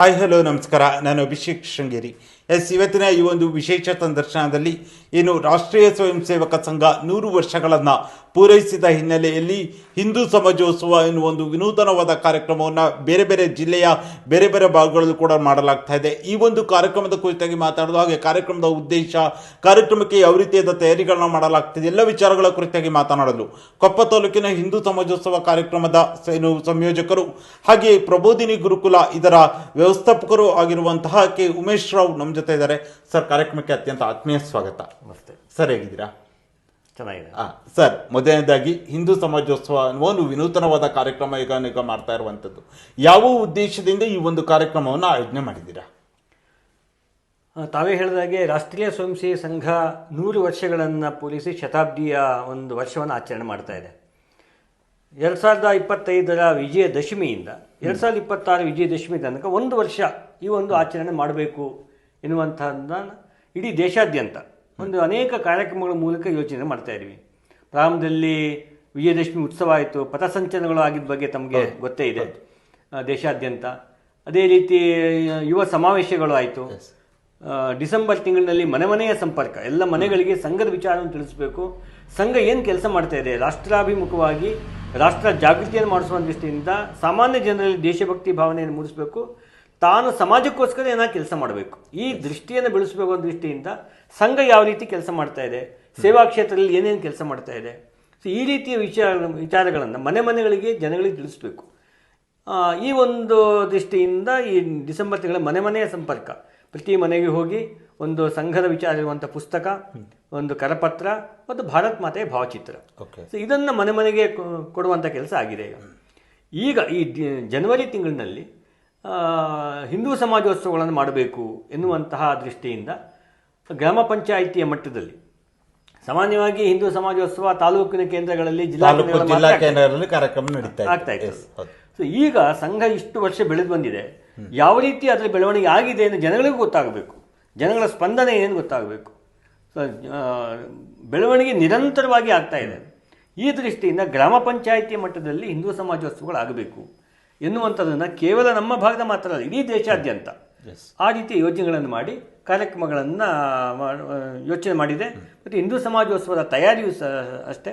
Hi hello ನಮಸ್ಕಾರ. ನಾನು Abhishek Sringeri. S, ಇವತ್ತಿನ ಈ ಒಂದು ವಿಶೇಷ ಸಂದರ್ಶನದಲ್ಲಿ ಏನು ರಾಷ್ಟ್ರೀಯ ಸ್ವಯಂ ಸೇವಕ ಸಂಘ ನೂರು ವರ್ಷಗಳನ್ನು ಪೂರೈಸಿದ ಹಿನ್ನೆಲೆಯಲ್ಲಿ ಹಿಂದೂ ಸಮಾಜೋತ್ಸವ ಎನ್ನುವ ಒಂದು ವಿನೂತನವಾದ ಕಾರ್ಯಕ್ರಮವನ್ನು ಬೇರೆ ಬೇರೆ ಜಿಲ್ಲೆಯ ಬೇರೆ ಬೇರೆ ಭಾಗಗಳಲ್ಲೂ ಕೂಡ ಮಾಡಲಾಗ್ತಾ ಇದೆ. ಈ ಒಂದು ಕಾರ್ಯಕ್ರಮದ ಕುರಿತಾಗಿ ಮಾತಾಡೋದು ಹಾಗೆ ಕಾರ್ಯಕ್ರಮದ ಉದ್ದೇಶ, ಕಾರ್ಯಕ್ರಮಕ್ಕೆ ಯಾವ ರೀತಿಯಾದ ತಯಾರಿಗಳನ್ನ ಮಾಡಲಾಗ್ತಿದೆ, ಎಲ್ಲ ವಿಚಾರಗಳ ಕುರಿತಾಗಿ ಮಾತನಾಡಲು ಕೊಪ್ಪ ತಾಲೂಕಿನ ಹಿಂದೂ ಸಮಾಜೋತ್ಸವ ಕಾರ್ಯಕ್ರಮದ ಏನು ಸಂಯೋಜಕರು ಹಾಗೆ ಪ್ರಬೋಧಿನಿ ಗುರುಕುಲ ಇದರ ವ್ಯವಸ್ಥಾಪಕರು ಆಗಿರುವಂತಹ ಕೆ. ಉಮೇಶ್ ರಾವ್ ನಮ್ಮ ಜೊತೆ ಇದ್ದಾರೆ. ಸರ್ ಕಾರ್ಯಕ್ರಮಕ್ಕೆ ಅತ್ಯಂತ ಆತ್ಮೀಯ ಸ್ವಾಗತ. ನಮಸ್ತೆ. ಸರ್ ಹೇಗಿದ್ದೀರಾ? ಚೆನ್ನಾಗಿದೆ. ಆ, ಸರ್ ಮೊದಲನೇದಾಗಿ ಹಿಂದೂ ಸಮಾಜೋತ್ಸವ ಅನ್ನುವ ಒಂದು ವಿನೂತನವಾದ ಕಾರ್ಯಕ್ರಮ ಈಗ ಈಗ ಮಾಡ್ತಾ ಇರುವಂಥದ್ದು. ಯಾವ ಉದ್ದೇಶದಿಂದ ಈ ಒಂದು ಕಾರ್ಯಕ್ರಮವನ್ನು ಆಯೋಜನೆ ಮಾಡಿದ್ದೀರಾ? ತಾವೇ ಹೇಳಿದಾಗೆ ರಾಷ್ಟ್ರೀಯ ಸ್ವಯಂ ಸೇವೆ ಸಂಘ ನೂರು ವರ್ಷಗಳನ್ನು ಪೂರೈಸಿ ಶತಾಬ್ದಿಯ ಒಂದು ವರ್ಷವನ್ನು ಆಚರಣೆ ಮಾಡ್ತಾ ಇದೆ. ಎರಡು ಸಾವಿರದ ಇಪ್ಪತ್ತೈದರ ವಿಜಯದಶಮಿಯಿಂದ ಎರಡು ಸಾವಿರದ ಇಪ್ಪತ್ತಾರು ವಿಜಯದಶಮಿ ತನಕ ಒಂದು ವರ್ಷ ಈ ಒಂದು ಆಚರಣೆ ಮಾಡಬೇಕು ಎನ್ನುವಂಥದ್ದನ್ನು ಇಡೀ ದೇಶಾದ್ಯಂತ ಒಂದು ಅನೇಕ ಕಾರ್ಯಕ್ರಮಗಳ ಮೂಲಕ ಯೋಚನೆ ಮಾಡ್ತಾ ಇದ್ವಿ. ಪ್ರಾರಂಭದಲ್ಲಿ ವಿಜಯದಶಮಿ ಉತ್ಸವ ಆಯಿತು ಪಥಸಂಚಲನಗಳು ಆಗಿದ್ದ ಬಗ್ಗೆ ತಮಗೆ ಗೊತ್ತೇ ಇದೆ. ದೇಶಾದ್ಯಂತ. ಅದೇ ರೀತಿ ಯುವ ಸಮಾವೇಶಗಳು ಆಯಿತು. ಡಿಸೆಂಬರ್ ತಿಂಗಳಿನಲ್ಲಿ ಮನೆ ಮನೆಯ ಸಂಪರ್ಕ ಎಲ್ಲ ಮನೆಗಳಿಗೆ ಸಂಘದ ವಿಚಾರವನ್ನು ತಿಳಿಸಬೇಕು. ಸಂಘ ಏನು ಕೆಲಸ ಮಾಡ್ತಾ ಇದೆ? ರಾಷ್ಟ್ರಾಭಿಮುಖವಾಗಿ ರಾಷ್ಟ್ರ ಜಾಗೃತಿಯನ್ನು ಮಾಡಿಸುವ ದೃಷ್ಟಿಯಿಂದ ಸಾಮಾನ್ಯ ಜನರಲ್ಲಿ ದೇಶಭಕ್ತಿ ಭಾವನೆಯನ್ನು ಮೂಡಿಸಬೇಕು. ತಾನು ಸಮಾಜಕ್ಕೋಸ್ಕರ ಏನೋ ಕೆಲಸ ಮಾಡಬೇಕು. ಈ ದೃಷ್ಟಿಯನ್ನು ಬೆಳೆಸಬೇಕು ಅನ್ನೋ ದೃಷ್ಟಿಯಿಂದ ಸಂಘ ಯಾವ ರೀತಿ ಕೆಲಸ ಮಾಡ್ತಾ ಇದೆ ಸೇವಾ ಕ್ಷೇತ್ರದಲ್ಲಿ ಏನೇನು ಕೆಲಸ ಮಾಡ್ತಾ ಇದೆ. ಸೊ ಈ ರೀತಿಯ ವಿಚಾರ ವಿಚಾರಗಳನ್ನು ಮನೆ ಮನೆಗಳಿಗೆ ಜನಗಳಿಗೆ ತಿಳಿಸ್ಬೇಕು. ಈ ಒಂದು ದೃಷ್ಟಿಯಿಂದ ಈ ಡಿಸೆಂಬರ್ ತಿಂಗಳ ಮನೆ ಮನೆಯ ಸಂಪರ್ಕ. ಪ್ರತಿ ಮನೆಗೆ ಹೋಗಿ ಒಂದು ಸಂಘದ ವಿಚಾರ ಇರುವಂಥ ಪುಸ್ತಕ ಒಂದು ಕರಪತ್ರ ಮತ್ತು ಭಾರತ್ ಮಾತೆಯ ಭಾವಚಿತ್ರ. ಓಕೆ ಸೊ ಇದನ್ನು ಮನೆ ಮನೆಗೆ ಕೊಡುವಂಥ ಕೆಲಸ ಆಗಿದೆ ಈಗ. ಈಗ ಈ ಜನವರಿ ತಿಂಗಳಿನಲ್ಲಿ ಹಿಂದೂ ಸಮಾಜೋತ್ಸವಗಳನ್ನು ಮಾಡಬೇಕು ಎನ್ನುವಂತಹ ದೃಷ್ಟಿಯಿಂದ ಗ್ರಾಮ ಪಂಚಾಯಿತಿಯ ಮಟ್ಟದಲ್ಲಿ ಸಾಮಾನ್ಯವಾಗಿ ಹಿಂದೂ ಸಮಾಜೋತ್ಸವ ತಾಲೂಕಿನ ಕೇಂದ್ರಗಳಲ್ಲಿ ಜಿಲ್ಲಾ ಕೇಂದ್ರಗಳಲ್ಲಿ ಕಾರ್ಯಕ್ರಮ ನಡೀತಾ ಇದೆ. ಆಗ್ತಾ ಇತ್ತು. ಸೊ ಈಗ ಸಂಘ ಇಷ್ಟು ವರ್ಷ ಬೆಳೆದು ಬಂದಿದೆ. ಯಾವ ರೀತಿ ಅದರ ಬೆಳವಣಿಗೆ ಆಗಿದೆ ಎಂದು ಜನಗಳಿಗೂ ಗೊತ್ತಾಗಬೇಕು. ಜನಗಳ ಸ್ಪಂದನೆ ಏನು ಗೊತ್ತಾಗಬೇಕು. ಸೊ ಬೆಳವಣಿಗೆ ನಿರಂತರವಾಗಿ ಆಗ್ತಾ ಇದೆ. ಈ ದೃಷ್ಟಿಯಿಂದ ಗ್ರಾಮ ಪಂಚಾಯಿತಿ ಮಟ್ಟದಲ್ಲಿ ಹಿಂದೂ ಸಮಾಜೋತ್ಸವಗಳು ಆಗಬೇಕು ಎನ್ನುವಂಥದ್ದನ್ನು ಕೇವಲ ನಮ್ಮ ಭಾಗದ ಮಾತ್ರ ಅಲ್ಲ ಇಡೀ ದೇಶಾದ್ಯಂತ. ಆ ರೀತಿಯ ಯೋಜನೆಗಳನ್ನು ಮಾಡಿ ಕಾರ್ಯಕ್ರಮಗಳನ್ನು ಯೋಚನೆ ಮಾಡಿದೆ. ಮತ್ತು ಹಿಂದೂ ಸಮಾಜೋತ್ಸವದ ತಯಾರಿಯೂ ಸಹ ಅಷ್ಟೇ.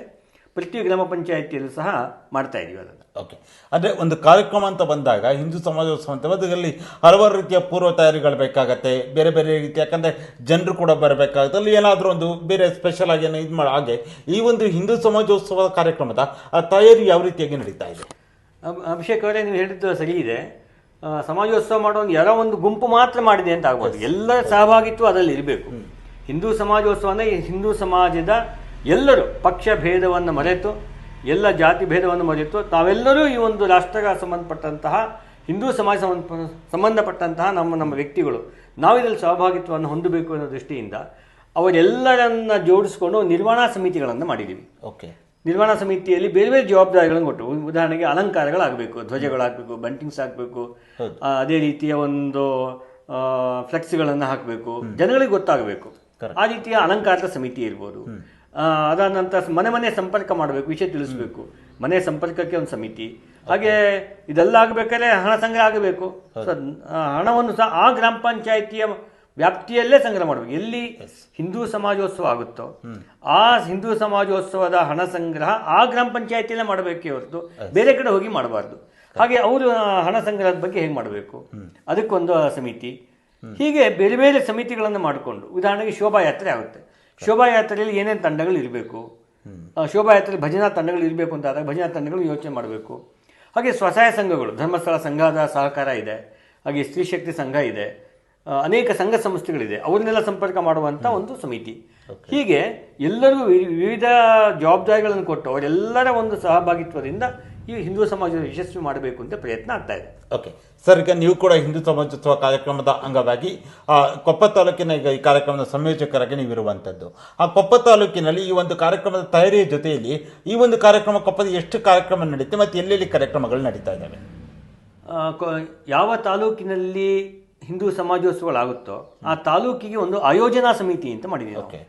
ಪ್ರತಿ ಗ್ರಾಮ ಪಂಚಾಯಿತಿಯಲ್ಲೂ ಸಹ ಮಾಡ್ತಾ ಇದೀವಿ ಅದನ್ನು. ಓಕೆ ಅಂದರೆ ಒಂದು ಕಾರ್ಯಕ್ರಮ ಅಂತ ಬಂದಾಗ ಹಿಂದೂ ಸಮಾಜೋತ್ಸವ ಅಂತ ಅದರಲ್ಲಿ ಹಲವಾರು ರೀತಿಯ ಪೂರ್ವ ತಯಾರಿಗಳು ಬೇಕಾಗತ್ತೆ. ಬೇರೆ ಬೇರೆ ರೀತಿ ಯಾಕಂದರೆ ಜನರು ಕೂಡ ಬರಬೇಕಾಗುತ್ತೆ. ಅಲ್ಲಿ ಏನಾದರೂ ಒಂದು ಬೇರೆ ಸ್ಪೆಷಲ್ ಆಗಿ ಏನೋ ಇದು ಮಾಡೋ ಹಾಗೆ ಈ ಒಂದು ಹಿಂದೂ ಸಮಾಜೋತ್ಸವದ ಕಾರ್ಯಕ್ರಮದ ಆ ತಯಾರಿ ಯಾವ ರೀತಿಯಾಗಿ ನಡೀತಾ ಇದೆ? ಅಭಿಷೇಕ್ ಅವರೇ ನೀವು ಹೇಳಿದ್ದು ಸರಿ ಇದೆ. ಸಮಾಜೋತ್ಸವ ಮಾಡೋ ಒಂದು ಯಾರೋ ಒಂದು ಗುಂಪು ಮಾತ್ರ ಮಾಡಿದೆ ಅಂತ ಆಗ್ಬೋದು. ಎಲ್ಲ ಸಹಭಾಗಿತ್ವ ಅದರಲ್ಲಿ ಇರಬೇಕು. ಹಿಂದೂ ಸಮಾಜೋತ್ಸವ ಅಂದರೆ ಹಿಂದೂ ಸಮಾಜದ ಎಲ್ಲರೂ ಪಕ್ಷ ಭೇದವನ್ನು ಮರೆತು ಎಲ್ಲ ಜಾತಿ ಭೇದವನ್ನು ಮರೆತು ತಾವೆಲ್ಲರೂ ಈ ಒಂದು ರಾಷ್ಟ್ರಕ್ಕೆ ಸಂಬಂಧಪಟ್ಟಂತಹ ಹಿಂದೂ ಸಮಾಜ ಸಂಬಂಧ ಸಂಬಂಧಪಟ್ಟಂತಹ ನಮ್ಮ ನಮ್ಮ ವ್ಯಕ್ತಿಗಳು. ನಾವು ಇದರಲ್ಲಿ ಸಹಭಾಗಿತ್ವವನ್ನು ಹೊಂದಬೇಕು ಅನ್ನೋ ದೃಷ್ಟಿಯಿಂದ ಅವರೆಲ್ಲರನ್ನ ಜೋಡಿಸ್ಕೊಂಡು ನಿರ್ವಹಣಾ ಸಮಿತಿಗಳನ್ನು ಮಾಡಿದ್ದೀವಿ ಓಕೆ ನಿರ್ವಹಣಾ ಸಮಿತಿಯಲ್ಲಿ ಬೇರೆ ಬೇರೆ ಜವಾಬ್ದಾರಿಗಳನ್ನು ಕೊಟ್ಟು ಉದಾಹರಣೆಗೆ ಅಲಂಕಾರಗಳಾಗಬೇಕು ಧ್ವಜಗಳಾಗಬೇಕು ಬಂಟಿಂಗ್ಸ್ ಆಗಬೇಕು ಅದೇ ರೀತಿಯ ಒಂದು ಫ್ಲೆಕ್ಸ್ಗಳನ್ನು ಹಾಕಬೇಕು. ಜನಗಳಿಗೆ ಗೊತ್ತಾಗಬೇಕು. ಆ ರೀತಿಯ ಅಲಂಕಾರದ ಸಮಿತಿ ಇರ್ಬೋದು. ಅದಾದ ನಂತರ ಮನೆ ಮನೆ ಸಂಪರ್ಕ ಮಾಡಬೇಕು ವಿಷಯ ತಿಳಿಸಬೇಕು. ಮನೆ ಸಂಪರ್ಕಕ್ಕೆ ಒಂದು ಸಮಿತಿ. ಹಾಗೆ ಇದೆಲ್ಲ ಆಗಬೇಕಾದ್ರೆ ಹಣ ಸಂಗ್ರಹ ಆಗಬೇಕು. ಹಣವನ್ನು ಸಹ ಆ ಗ್ರಾಮ ಪಂಚಾಯಿತಿಯ ವ್ಯಾಪ್ತಿಯಲ್ಲೇ ಸಂಗ್ರಹ ಮಾಡಬೇಕು. ಎಲ್ಲಿ ಹಿಂದೂ ಸಮಾಜೋತ್ಸವ ಆಗುತ್ತೋ ಆ ಹಿಂದೂ ಸಮಾಜೋತ್ಸವದ ಹಣ ಸಂಗ್ರಹ ಆ ಗ್ರಾಮ ಪಂಚಾಯತಿಯಲ್ಲೇ ಮಾಡಬೇಕೇ ಹೊರತು ಬೇರೆ ಕಡೆ ಹೋಗಿ ಮಾಡಬಾರ್ದು. ಹಾಗೆ ಅವರು ಹಣ ಸಂಗ್ರಹದ ಬಗ್ಗೆ ಹೇಗೆ ಮಾಡಬೇಕು? ಅದಕ್ಕೊಂದು ಸಮಿತಿ. ಹೀಗೆ ಬೇರೆ ಬೇರೆ ಸಮಿತಿಗಳನ್ನು ಮಾಡಿಕೊಂಡು ಉದಾಹರಣೆಗೆ ಶೋಭಾಯಾತ್ರೆ ಆಗುತ್ತೆ. ಶೋಭಾಯಾತ್ರೆಯಲ್ಲಿ ಏನೇನು ತಂಡಗಳು ಇರಬೇಕು? ಶೋಭಾಯಾತ್ರೆಯಲ್ಲಿ ಭಜನಾ ತಂಡಗಳು ಇರಬೇಕು ಅಂತ ಆದಾಗ ಭಜನಾ ತಂಡಗಳು ಯೋಚನೆ ಮಾಡಬೇಕು. ಹಾಗೆ ಸ್ವಸಹಾಯ ಸಂಘಗಳು ಧರ್ಮಸ್ಥಳ ಸಂಘದ ಸಹಕಾರ ಇದೆ. ಹಾಗೆ ಸ್ತ್ರೀ ಶಕ್ತಿ ಸಂಘ ಇದೆ. ಅನೇಕ ಸಂಘ ಸಂಸ್ಥೆಗಳಿದೆ. ಅವ್ರನ್ನೆಲ್ಲ ಸಂಪರ್ಕ ಮಾಡುವಂಥ ಒಂದು ಸಮಿತಿ. ಹೀಗೆ ಎಲ್ಲರಿಗೂ ವಿವಿಧ ಜವಾಬ್ದಾರಿಗಳನ್ನು ಕೊಟ್ಟು ಅವರೆಲ್ಲರ ಒಂದು ಸಹಭಾಗಿತ್ವದಿಂದ ಈ ಹಿಂದೂ ಸಮಾಜ ಯಶಸ್ವಿ ಮಾಡಬೇಕು ಅಂತ ಪ್ರಯತ್ನ ಆಗ್ತಾ ಇದೆ. ಓಕೆ ಸರ್ ಈಗ ನೀವು ಕೂಡ ಹಿಂದೂ ಸಮಾಜೋತ್ಸವ ಕಾರ್ಯಕ್ರಮದ ಅಂಗವಾಗಿ ಆ, ಕೊಪ್ಪ ತಾಲೂಕಿನ ಈಗ ಈ ಕಾರ್ಯಕ್ರಮದ ಸಂಯೋಜಕರಾಗಿ ನೀವಿರುವಂಥದ್ದು ಆ ಕೊಪ್ಪ ತಾಲೂಕಿನಲ್ಲಿ ಈ ಒಂದು ಕಾರ್ಯಕ್ರಮದ ತಯಾರಿಯ ಜೊತೆಯಲ್ಲಿ ಈ ಒಂದು ಕಾರ್ಯಕ್ರಮ ಕೊಪ್ಪದ ಎಷ್ಟು ಕಾರ್ಯಕ್ರಮ ನಡೀತೆ ಮತ್ತು ಎಲ್ಲೆಲ್ಲಿ ಕಾರ್ಯಕ್ರಮಗಳು ನಡೀತಾ ಇದ್ದಾವೆ? ಯಾವ ತಾಲೂಕಿನಲ್ಲಿ ಹಿಂದೂ ಸಮಾಜೋತ್ಸವಗಳಾಗುತ್ತೋ ಆ ತಾಲೂಕಿಗೆ ಒಂದು ಆಯೋಜನಾ ಸಮಿತಿ ಅಂತ ಮಾಡಿದ್ದೀವಿ ಓಕೆ.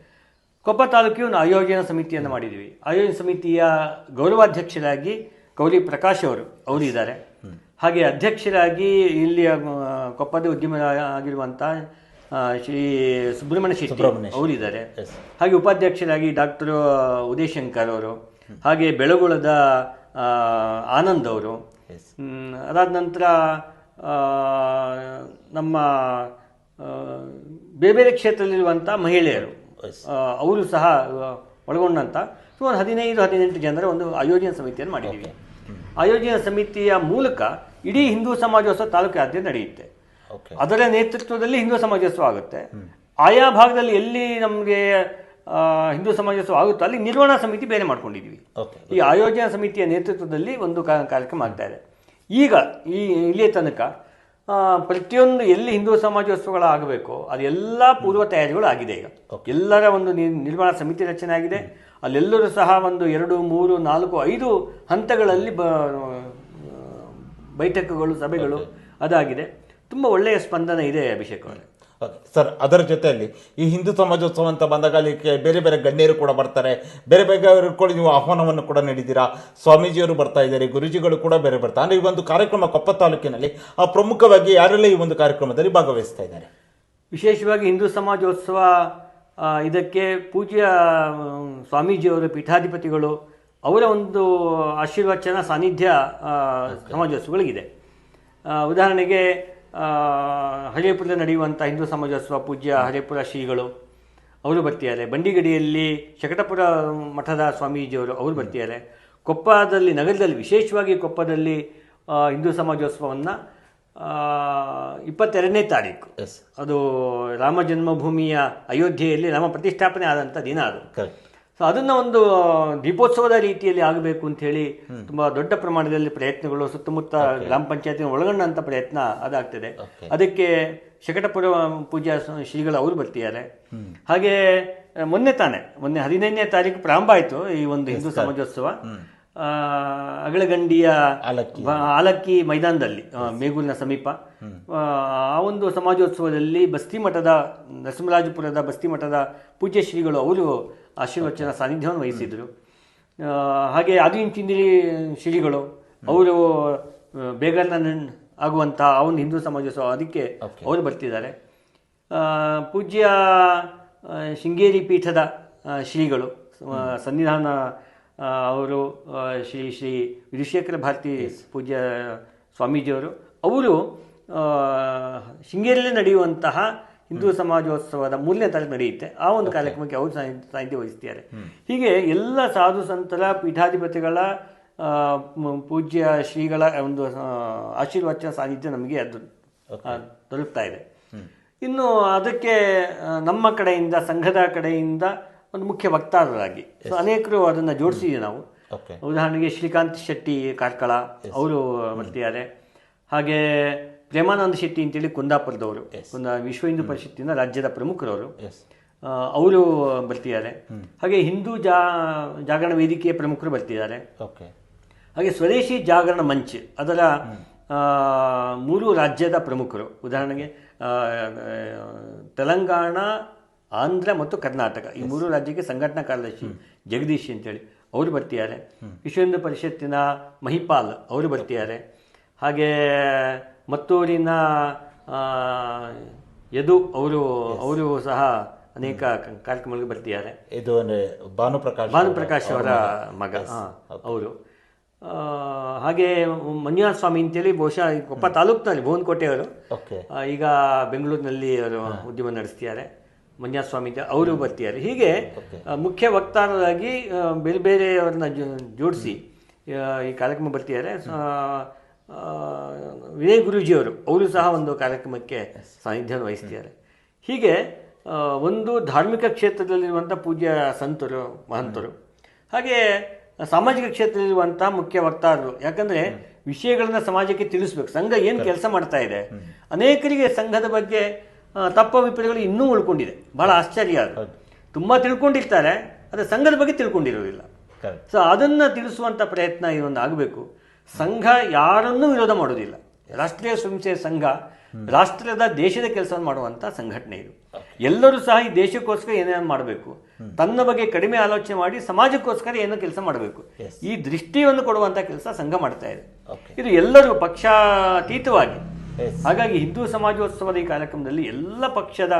ಕೊಪ್ಪ ತಾಲೂಕಿಗೆ ಒಂದು ಆಯೋಜನಾ ಸಮಿತಿಯನ್ನು ಮಾಡಿದ್ದೀವಿ ಆಯೋಜನಾ ಸಮಿತಿಯ ಗೌರವಾಧ್ಯಕ್ಷರಾಗಿ ಗೌರಿ ಪ್ರಕಾಶ್ ಅವರು ಅವರು ಇದ್ದಾರೆ. ಹಾಗೆ ಅಧ್ಯಕ್ಷರಾಗಿ ಇಲ್ಲಿ ಕೊಪ್ಪದ ಉದ್ಯಮ ಆಗಿರುವಂಥ ಶ್ರೀ ಸುಬ್ರಹ್ಮಣ್ಯ ಶೆಟ್ಟಿ ಅವರು ಇದ್ದಾರೆ. ಅವರಿದ್ದಾರೆ ಹಾಗೆ ಉಪಾಧ್ಯಕ್ಷರಾಗಿ ಡಾಕ್ಟರ್ ಉದಯಶಂಕರ್ ಅವರು ಹಾಗೆ ಬೆಳಗುಳದ ಆನಂದ್ ಅವರು. ಅದಾದ ನಂತರ ನಮ್ಮ ಬೇರೆ ಬೇರೆ ಕ್ಷೇತ್ರದಲ್ಲಿರುವಂಥ ಮಹಿಳೆಯರು. ಅವರು ಸಹ ಒಳಗೊಂಡಂಥ ಸುಮಾರು ಹದಿನೈದು ಹದಿನೆಂಟು ಜನರ ಒಂದು ಆಯೋಜನೆ ಸಮಿತಿಯನ್ನು ಮಾಡಿದ್ದೀವಿ. ಆಯೋಜನಾ ಸಮಿತಿಯ ಮೂಲಕ ಇಡೀ ಹಿಂದೂ ಸಮಾಜೋತ್ಸವ ತಾಲೂಕಾದ್ಯಂತ ನಡೆಯುತ್ತೆ. ಅದರ ನೇತೃತ್ವದಲ್ಲಿ ಹಿಂದೂ ಸಮಾಜೋತ್ಸವ ಆಗುತ್ತೆ. ಆಯಾ ಭಾಗದಲ್ಲಿ ಎಲ್ಲಿ ನಮಗೆ ಹಿಂದೂ ಸಮಾಜೋತ್ಸವ ಆಗುತ್ತೋ ಅಲ್ಲಿ ನಿರ್ವಹಣಾ ಸಮಿತಿ ಬೇರೆ ಮಾಡ್ಕೊಂಡಿದ್ದೀವಿ. ಈ ಆಯೋಜನಾ ಸಮಿತಿಯ ನೇತೃತ್ವದಲ್ಲಿ ಒಂದು ಕಾರ್ಯಕ್ರಮ ಆಗ್ತಾ ಇದೆ. ಈಗ ಈ ಇಲ್ಲಿಯ ತನಕ ಪ್ರತಿಯೊಂದು ಎಲ್ಲಿ ಹಿಂದೂ ಸಮಾಜೋತ್ಸವಗಳು ಆಗಬೇಕು ಅದೆಲ್ಲ ಪೂರ್ವ ತಯಾರಿಗಳು ಆಗಿದೆ ಈಗ. ಎಲ್ಲರ ಒಂದು ನಿರ್ಮಾಣ ಸಮಿತಿ ರಚನೆ ಆಗಿದೆ. ಅಲ್ಲೆಲ್ಲರೂ ಸಹ ಒಂದು ಎರಡು ಮೂರು ನಾಲ್ಕು ಐದು ಹಂತಗಳಲ್ಲಿ ಬ ಬೈಠಕಗಳು ಸಭೆಗಳು ಅದಾಗಿದೆ. ತುಂಬ ಒಳ್ಳೆಯ ಸ್ಪಂದನೆ ಇದೆ ಅಭಿಷೇಕ್ ಅವರೇ. ಸರ್ ಅದರ ಜೊತೆಯಲ್ಲಿ ಈ ಹಿಂದೂ ಸಮಾಜೋತ್ಸವ ಅಂತ ಬಂದಾಗ ಅಲ್ಲಿ ಬೇರೆ ಬೇರೆ ಗಣ್ಯರು ಕೂಡ ಬರ್ತಾರೆ. ಬೇರೆ ಬೇರೆ ಕೂಡ ನೀವು ಆಹ್ವಾನವನ್ನು ಕೂಡ ನೀಡಿದ್ದೀರಾ. ಸ್ವಾಮೀಜಿಯವರು ಬರ್ತಾ ಇದ್ದಾರೆ ಗುರುಜಿಗಳು ಕೂಡ ಬೇರೆ ಬರ್ತಾರೆ. ಅಂದರೆ ಈ ಒಂದು ಕಾರ್ಯಕ್ರಮ ಕೊಪ್ಪ ತಾಲೂಕಿನಲ್ಲಿ ಆ ಪ್ರಮುಖವಾಗಿ ಯಾರೆಲ್ಲ ಈ ಒಂದು ಕಾರ್ಯಕ್ರಮದಲ್ಲಿ ಭಾಗವಹಿಸ್ತಾ ಇದ್ದಾರೆ? ವಿಶೇಷವಾಗಿ ಹಿಂದೂ ಸಮಾಜೋತ್ಸವ ಇದಕ್ಕೆ ಪೂಜ್ಯ ಸ್ವಾಮೀಜಿಯವರು ಪೀಠಾಧಿಪತಿಗಳು ಅವರ ಒಂದು ಆಶೀರ್ವಚನ ಸಾನ್ನಿಧ್ಯ ಸಮಾಜೋತ್ಸವಗಳಿಗಿದೆ. ಉದಾಹರಣೆಗೆ ಹರಿಯಪುರದಲ್ಲಿ ನಡೆಯುವಂಥ ಹಿಂದೂ ಸಮಾಜೋತ್ಸವ ಪೂಜ್ಯ ಹರಿಯಪುರ ಶ್ರೀಗಳು ಅವರು ಬರ್ತಿದ್ದಾರೆ. ಬಂಡಿಗಡಿಯಲ್ಲಿ ಶಕಟಪುರ ಮಠದ ಸ್ವಾಮೀಜಿಯವರು ಅವರು ಬರ್ತಿದ್ದಾರೆ. ಕೊಪ್ಪದಲ್ಲಿ ನಗರದಲ್ಲಿ ವಿಶೇಷವಾಗಿ ಕೊಪ್ಪದಲ್ಲಿ ಹಿಂದೂ ಸಮಾಜೋತ್ಸವವನ್ನು ಇಪ್ಪತ್ತೆರಡನೇ ತಾರೀಕು. ಅದು ರಾಮ ಜನ್ಮಭೂಮಿಯ ಅಯೋಧ್ಯೆಯಲ್ಲಿ ರಾಮ ಪ್ರತಿಷ್ಠಾಪನೆ ಆದಂಥ ದಿನ ಅದು. ಕರೆಕ್ಟ್ ಸೊ ಅದನ್ನು ಒಂದು ದೀಪೋತ್ಸವದ ರೀತಿಯಲ್ಲಿ ಆಗಬೇಕು ಅಂತ ಹೇಳಿ ತುಂಬಾ ದೊಡ್ಡ ಪ್ರಮಾಣದಲ್ಲಿ ಪ್ರಯತ್ನಗಳು ಸುತ್ತಮುತ್ತ ಗ್ರಾಮ ಪಂಚಾಯತಿನ ಒಳಗೊಂಡಂತ ಪ್ರಯತ್ನ ಅದಾಗ್ತದೆ. ಅದಕ್ಕೆ ಶಕಟಪುರ ಪೂಜಾ ಶ್ರೀಗಳು ಅವರು ಬರ್ತಿದ್ದಾರೆ. ಹಾಗೆ ಮೊನ್ನೆ ತಾನೆ ಮೊನ್ನೆ ಹದಿನೈದನೇ ತಾರೀಕು ಪ್ರಾರಂಭ ಆಯಿತು ಈ ಒಂದು ಹಿಂದೂ ಸಮಾಜೋತ್ಸವ. ಆ, ಅಗಳಗಂಡಿಯ ಆಲಕ್ಕಿ. ಮೈದಾನದಲ್ಲಿ ಮೇಗೂರಿನ ಸಮೀಪ. ಆ, ಆ ಒಂದು ಸಮಾಜೋತ್ಸವದಲ್ಲಿ ಬಸ್ತಿ ಮಠದ ನರಸಿಂಹರಾಜಪುರದ ಬಸ್ತಿ ಮಠದ ಪೂಜ್ಯ ಶ್ರೀಗಳು ಅವರು ಆಶೀರ್ವಚನ ಸಾನ್ನಿಧ್ಯವನ್ನು ವಹಿಸಿದರು. ಹಾಗೆ ಆದಿಚುಂದಿರಿ ಶ್ರೀಗಳು ಅವರು ಬೇಗನ ಬೇಗರ್ನ ನನ್- ಆಗುವಂಥ ಸಮಾಜ ಹಿಂದೂ ಸಮಾಜೋತ್ಸವ ಅದಕ್ಕೆ ಅವರು ಬರ್ತಿದ್ದಾರೆ. ಪೂಜ್ಯ ಶೃಂಗೇರಿ ಪೀಠದ ಶ್ರೀಗಳು ಸನ್ನಿಧಾನ ಅವರು ಶ್ರೀ ಶ್ರೀ ವಿಧುಶೇಖರ ಭಾರತಿ ಪೂಜ್ಯ ಸ್ವಾಮೀಜಿಯವರು ಅವರು ಶೃಂಗೇರಿಯಲ್ಲಿ ನಡೆಯುವಂತಹ ಹಿಂದೂ ಸಮಾಜೋತ್ಸವದ ಮೂರನೇ ತಾರೀಕು ನಡೆಯುತ್ತೆ. ಆ ಒಂದು ಕಾರ್ಯಕ್ರಮಕ್ಕೆ ಅವರು ಸಾನ್ನಿ- ಸಾನ್ನಿಧ್ಯ ವಹಿಸ್ತಿದ್ದಾರೆ. ಹೀಗೆ ಎಲ್ಲ ಸಾಧು ಸಂತರ ಪೀಠಾಧಿಪತಿಗಳ ಪೂಜ್ಯ ಶ್ರೀಗಳ ಒಂದು ಆಶೀರ್ವಚನ ಸಾನ್ನಿಧ್ಯ ನಮಗೆ ಅದು ದೊರಕ್ತಾ ಇದೆ. ಇನ್ನು ಅದಕ್ಕೆ ನಮ್ಮ ಕಡೆಯಿಂದ ಸಂಘದ ಕಡೆಯಿಂದ ಒಂದು ಮುಖ್ಯ ವಕ್ತಾರರಾಗಿ. ಸೊ ಅನೇಕರು ಅದನ್ನು ಜೋಡಿಸಿದ್ದೀವಿ ನಾವು. ಉದಾಹರಣೆಗೆ ಶ್ರೀಕಾಂತ್ ಶೆಟ್ಟಿ ಕಾರ್ಕಳ ಅವರು ಬರ್ತಿದ್ದಾರೆ. ಹಾಗೆ ಪ್ರೇಮಾನಂದ ಶೆಟ್ಟಿ ಅಂತೇಳಿ ಕುಂದಾಪುರದವರು ಕುಂದ ವಿಶ್ವ ಹಿಂದೂ ಪರಿಷತ್ತಿನ ರಾಜ್ಯದ ಪ್ರಮುಖರವರು. ಎಸ್ ಅವರು ಬರ್ತಿದ್ದಾರೆ. ಹಾಗೆ ಹಿಂದೂ ಜಾ ಜಾಗರಣ ವೇದಿಕೆಯ ಪ್ರಮುಖರು ಬರ್ತಿದ್ದಾರೆ. ಓಕೆ ಹಾಗೆ ಸ್ವದೇಶಿ ಜಾಗರಣ ಮಂಚ್ ಅದರ ಮೂರು ರಾಜ್ಯದ ಪ್ರಮುಖರು. ಉದಾಹರಣೆಗೆ ತೆಲಂಗಾಣ ಆಂಧ್ರ ಮತ್ತು ಕರ್ನಾಟಕ. ಈ ಮೂರು ರಾಜ್ಯಕ್ಕೆ ಸಂಘಟನಾ ಕಾರ್ಯದರ್ಶಿ ಜಗದೀಶ್ ಅಂತೇಳಿ ಅವರು ಬರ್ತಿದ್ದಾರೆ. ವಿಶ್ವ ಹಿಂದೂ ಪರಿಷತ್ತಿನ ಮಹಿಪಾಲ್ ಅವರು ಬರ್ತಿದ್ದಾರೆ. ಹಾಗೆ ಮತ್ತೂರಿನ ಯದು ಅವರು ಅವರು ಸಹ ಅನೇಕ ಕಾರ್ಯಕ್ರಮಗಳಿಗೆ ಬರ್ತಿದ್ದಾರೆ. ಇದು ಅಂದ್ರೆ ಭಾನುಪ್ರಕಾಶ್ ಭಾನುಪ್ರಕಾಶ್ ಅವರ ಮಗ. ಅವರು. ಹಾಗೆ ಮಂಜುನಾಥ ಸ್ವಾಮಿ ಅಂತೇಳಿ ಬಹುಶಃ ಕೊಪ್ಪ ತಾಲೂಕಿನಲ್ಲಿ ಭುವನಕೋಟೆಯವರು ಈಗ ಬೆಂಗಳೂರಿನಲ್ಲಿ ಅವರು ಉದ್ಯಮ ನಡೆಸ್ತಿದ್ದಾರೆ. ಮಂಜುನಾಥ ಸ್ವಾಮಿ ಅವರು ಬರ್ತಿದ್ದಾರೆ. ಹೀಗೆ ಮುಖ್ಯ ವಕ್ತಾರರಾಗಿ ಬೇರೆ ಬೇರೆಯವ್ರನ್ನ ಜೋಡಿಸಿ ಈ ಕಾರ್ಯಕ್ರಮ ಬರ್ತಿದ್ದಾರೆ. ವಿನಯ್ ಗುರೂಜಿಯವರು ಅವರು ಸಹ ಒಂದು ಕಾರ್ಯಕ್ರಮಕ್ಕೆ ಸಾನ್ನಿಧ್ಯವನ್ನು ವಹಿಸ್ತಿದ್ದಾರೆ. ಹೀಗೆ ಒಂದು ಧಾರ್ಮಿಕ ಕ್ಷೇತ್ರದಲ್ಲಿರುವಂಥ ಪೂಜ್ಯ ಸಂತರು ಮಹಂತರು ಹಾಗೆ ಸಾಮಾಜಿಕ ಕ್ಷೇತ್ರದಲ್ಲಿರುವಂಥ ಮುಖ್ಯ ವಕ್ತಾರರು ಯಾಕಂದರೆ ವಿಷಯಗಳನ್ನು ಸಮಾಜಕ್ಕೆ ತಿಳಿಸ್ಬೇಕು. ಸಂಘ ಏನು ಕೆಲಸ ಮಾಡ್ತಾ ಇದೆ? ಅನೇಕರಿಗೆ ಸಂಘದ ಬಗ್ಗೆ ತಪ್ಪ ಅಭಿಪ್ರಾಯಗಳು ಇನ್ನೂ ಉಳ್ಕೊಂಡಿದೆ. ಬಹಳ ಆಶ್ಚರ್ಯ ಅದು. ತುಂಬ ತಿಳ್ಕೊಂಡಿರ್ತಾರೆ ಆದರೆ ಸಂಘದ ಬಗ್ಗೆ ತಿಳ್ಕೊಂಡಿರೋದಿಲ್ಲ ಸೊ ಅದನ್ನು ತಿಳಿಸುವಂಥ ಪ್ರಯತ್ನ ಇದೊಂದು ಆಗಬೇಕು. ಸಂಘ ಯಾರನ್ನೂ ವಿರೋಧ ಮಾಡೋದಿಲ್ಲ ರಾಷ್ಟ್ರೀಯ ಸ್ವಯಂಸೇವ ಸಂಘ ರಾಷ್ಟ್ರದ ದೇಶದ ಕೆಲಸವನ್ನು ಮಾಡುವಂತ ಸಂಘಟನೆ ಇದು. ಎಲ್ಲರೂ ಸಹ ಈ ದೇಶಕ್ಕೋಸ್ಕರ ಏನೇನು ಮಾಡಬೇಕು. ತನ್ನ ಬಗ್ಗೆ ಕಡಿಮೆ ಆಲೋಚನೆ ಮಾಡಿ ಸಮಾಜಕ್ಕೋಸ್ಕರ ಏನೋ ಕೆಲಸ ಮಾಡಬೇಕು. ಈ ದೃಷ್ಟಿಯನ್ನು ಕೊಡುವಂತ ಕೆಲಸ ಸಂಘ ಮಾಡ್ತಾ ಇದೆ. ಇದು ಎಲ್ಲರೂ ಪಕ್ಷಾತೀತವಾಗಿ. ಹಾಗಾಗಿ ಹಿಂದೂ ಸಮಾಜೋತ್ಸವದ ಈ ಕಾರ್ಯಕ್ರಮದಲ್ಲಿ ಎಲ್ಲ ಪಕ್ಷದ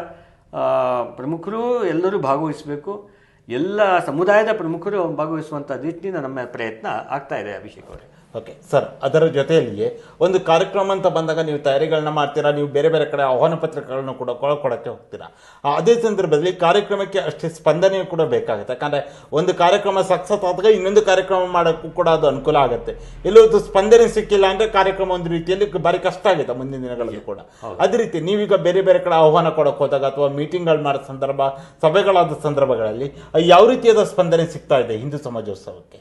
ಪ್ರಮುಖರು ಎಲ್ಲರೂ ಭಾಗವಹಿಸಬೇಕು. ಎಲ್ಲ ಸಮುದಾಯದ ಪ್ರಮುಖರು ಭಾಗವಹಿಸುವಂತ ದೃಷ್ಟಿಯಿಂದ ನಮ್ಮ ಪ್ರಯತ್ನ ಆಗ್ತಾ ಇದೆ ಅಭಿಷೇಕ್ ಅವರೇ. ಓಕೆ ಸರ್ ಅದರ ಜೊತೆಯಲ್ಲಿಯೇ ಒಂದು ಕಾರ್ಯಕ್ರಮ ಅಂತ ಬಂದಾಗ ನೀವು ತಯಾರಿಗಳನ್ನ ಮಾಡ್ತೀರಾ ನೀವು ಬೇರೆ ಬೇರೆ ಕಡೆ ಆಹ್ವಾನ ಪತ್ರಿಕೆಗಳನ್ನು ಕೂಡ ಕೊಳ ಕೊಡಕ್ಕೆ ಹೋಗ್ತೀರಾ ಅದೇ ಸಂದರ್ಭದಲ್ಲಿ ಕಾರ್ಯಕ್ರಮಕ್ಕೆ ಅಷ್ಟೇ ಸ್ಪಂದನೆಯೂ ಕೂಡ ಬೇಕಾಗುತ್ತೆ. ಯಾಕಂದರೆ ಒಂದು ಕಾರ್ಯಕ್ರಮ ಸಕ್ಸಸ್ ಆದಾಗ ಇನ್ನೊಂದು ಕಾರ್ಯಕ್ರಮ ಮಾಡೋಕ್ಕೂ ಕೂಡ ಅದು ಅನುಕೂಲ ಆಗುತ್ತೆ. ಎಲ್ಲೋದು ಸ್ಪಂದನೆ ಸಿಕ್ಕಿಲ್ಲ ಅಂದರೆ ಕಾರ್ಯಕ್ರಮ ಒಂದು ರೀತಿಯಲ್ಲಿ ಭಾರಿ ಕಷ್ಟ ಆಗುತ್ತೆ ಮುಂದಿನ ದಿನಗಳಲ್ಲಿ ಕೂಡ. ಅದೇ ರೀತಿ ನೀವೀಗ ಬೇರೆ ಬೇರೆ ಕಡೆ ಆಹ್ವಾನ ಕೊಡೋಕ್ಕೆ ಹೋದಾಗ ಅಥವಾ ಮೀಟಿಂಗ್ಗಳು ಮಾಡೋ ಸಂದರ್ಭ ಸಭೆಗಳಾದ ಸಂದರ್ಭಗಳಲ್ಲಿ ಯಾವ ರೀತಿಯಾದ ಸ್ಪಂದನೆ ಸಿಗ್ತಾ ಇದೆ ಹಿಂದೂ ಸಮಾಜೋತ್ಸವಕ್ಕೆ?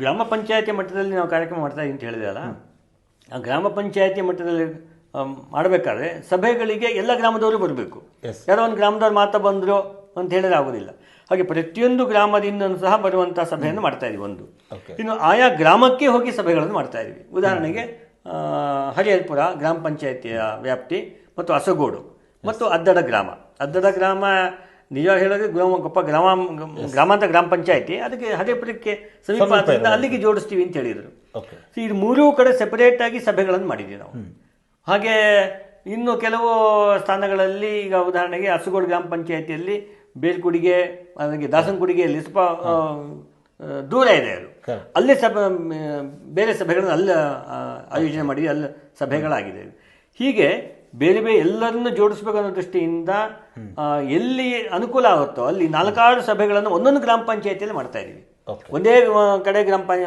ಗ್ರಾಮ ಪಂಚಾಯತಿ ಮಟ್ಟದಲ್ಲಿ ನಾವು ಕಾರ್ಯಕ್ರಮ ಮಾಡ್ತಾ ಇದ್ದೀನಿ ಅಂತ ಹೇಳಿದೆ ಅಲ್ಲ ಆ ಗ್ರಾಮ ಪಂಚಾಯತಿ ಮಟ್ಟದಲ್ಲಿ ಮಾಡಬೇಕಾದ್ರೆ ಸಭೆಗಳಿಗೆ ಎಲ್ಲ ಗ್ರಾಮದವರು ಬರಬೇಕು. ಯಾರೋ ಒಂದು ಗ್ರಾಮದವ್ರು ಮಾತ್ರ ಬಂದರು ಅಂತ ಹೇಳಿದ್ರೆ ಆಗೋದಿಲ್ಲ. ಹಾಗೆ ಪ್ರತಿಯೊಂದು ಗ್ರಾಮದಿಂದ ಸಹ ಬರುವಂಥ ಸಭೆಯನ್ನು ಮಾಡ್ತಾ ಇದೀವಿ ಒಂದು. ಇನ್ನು ಆಯಾ ಗ್ರಾಮಕ್ಕೆ ಹೋಗಿ ಸಭೆಗಳನ್ನು ಮಾಡ್ತಾ ಇದೀವಿ. ಉದಾಹರಣೆಗೆ ಹರಿಹರಪುರ ಗ್ರಾಮ ಪಂಚಾಯತಿಯ ವ್ಯಾಪ್ತಿ ಮತ್ತು ಅಸಗೋಡು ಮತ್ತು ಅದ್ದಡ ಗ್ರಾಮ. ಅದ್ದಡ ಗ್ರಾಮ ನಿಜ ಹೇಳಿದ್ರೆ ಗ್ರಾಮ ಗೊಪ್ಪ ಗ್ರಾಮ ಗ್ರಾಮಾಂತರ ಗ್ರಾಮ ಪಂಚಾಯತಿ ಅದಕ್ಕೆ ಹರಿಹರಪುರಕ್ಕೆ ಸಮೀಪ ಅಲ್ಲಿಗೆ ಜೋಡಿಸ್ತೀವಿ ಅಂತ ಹೇಳಿದರು. ಇದು ಮೂರೂ ಕಡೆ ಸೆಪರೇಟ್ ಆಗಿ ಸಭೆಗಳನ್ನು ಮಾಡಿದ್ದೀವಿ ನಾವು. ಹಾಗೆ ಇನ್ನು ಕೆಲವು ಸ್ಥಾನಗಳಲ್ಲಿ ಈಗ ಉದಾಹರಣೆಗೆ ಹಸುಗೋಡು ಗ್ರಾಮ ಪಂಚಾಯತಿಯಲ್ಲಿ ಬೇಲ್ಕುಡಿಗೆ ಅದಕ್ಕೆ ದಾಸನಗುಡಿಗೆಯಲ್ಲಿ ಸ್ವಲ್ಪ ದೂರ ಇದೆ ಅದು. ಅಲ್ಲಿ ಸಭೆ ಬೇರೆ ಸಭೆಗಳನ್ನು ಅಲ್ಲಿ ಆಯೋಜನೆ ಮಾಡಿ ಅಲ್ಲಿ ಸಭೆಗಳಾಗಿದೆ. ಹೀಗೆ ಬೇರೆ ಬೇರೆ ಎಲ್ಲರನ್ನು ಜೋಡಿಸ್ಬೇಕು ಅನ್ನೋ ದೃಷ್ಟಿಯಿಂದ ಎಲ್ಲಿ ಅನುಕೂಲ ಆಗುತ್ತೋ ಅಲ್ಲಿ ನಾಲ್ಕಾರು ಸಭೆಗಳನ್ನು ಒಂದೊಂದು ಗ್ರಾಮ ಪಂಚಾಯತಿಯಲ್ಲಿ ಮಾಡ್ತಾ ಇದ್ದೀವಿ ಒಂದೇ ಕಡೆ ಗ್ರಾಮ ಪಂಚ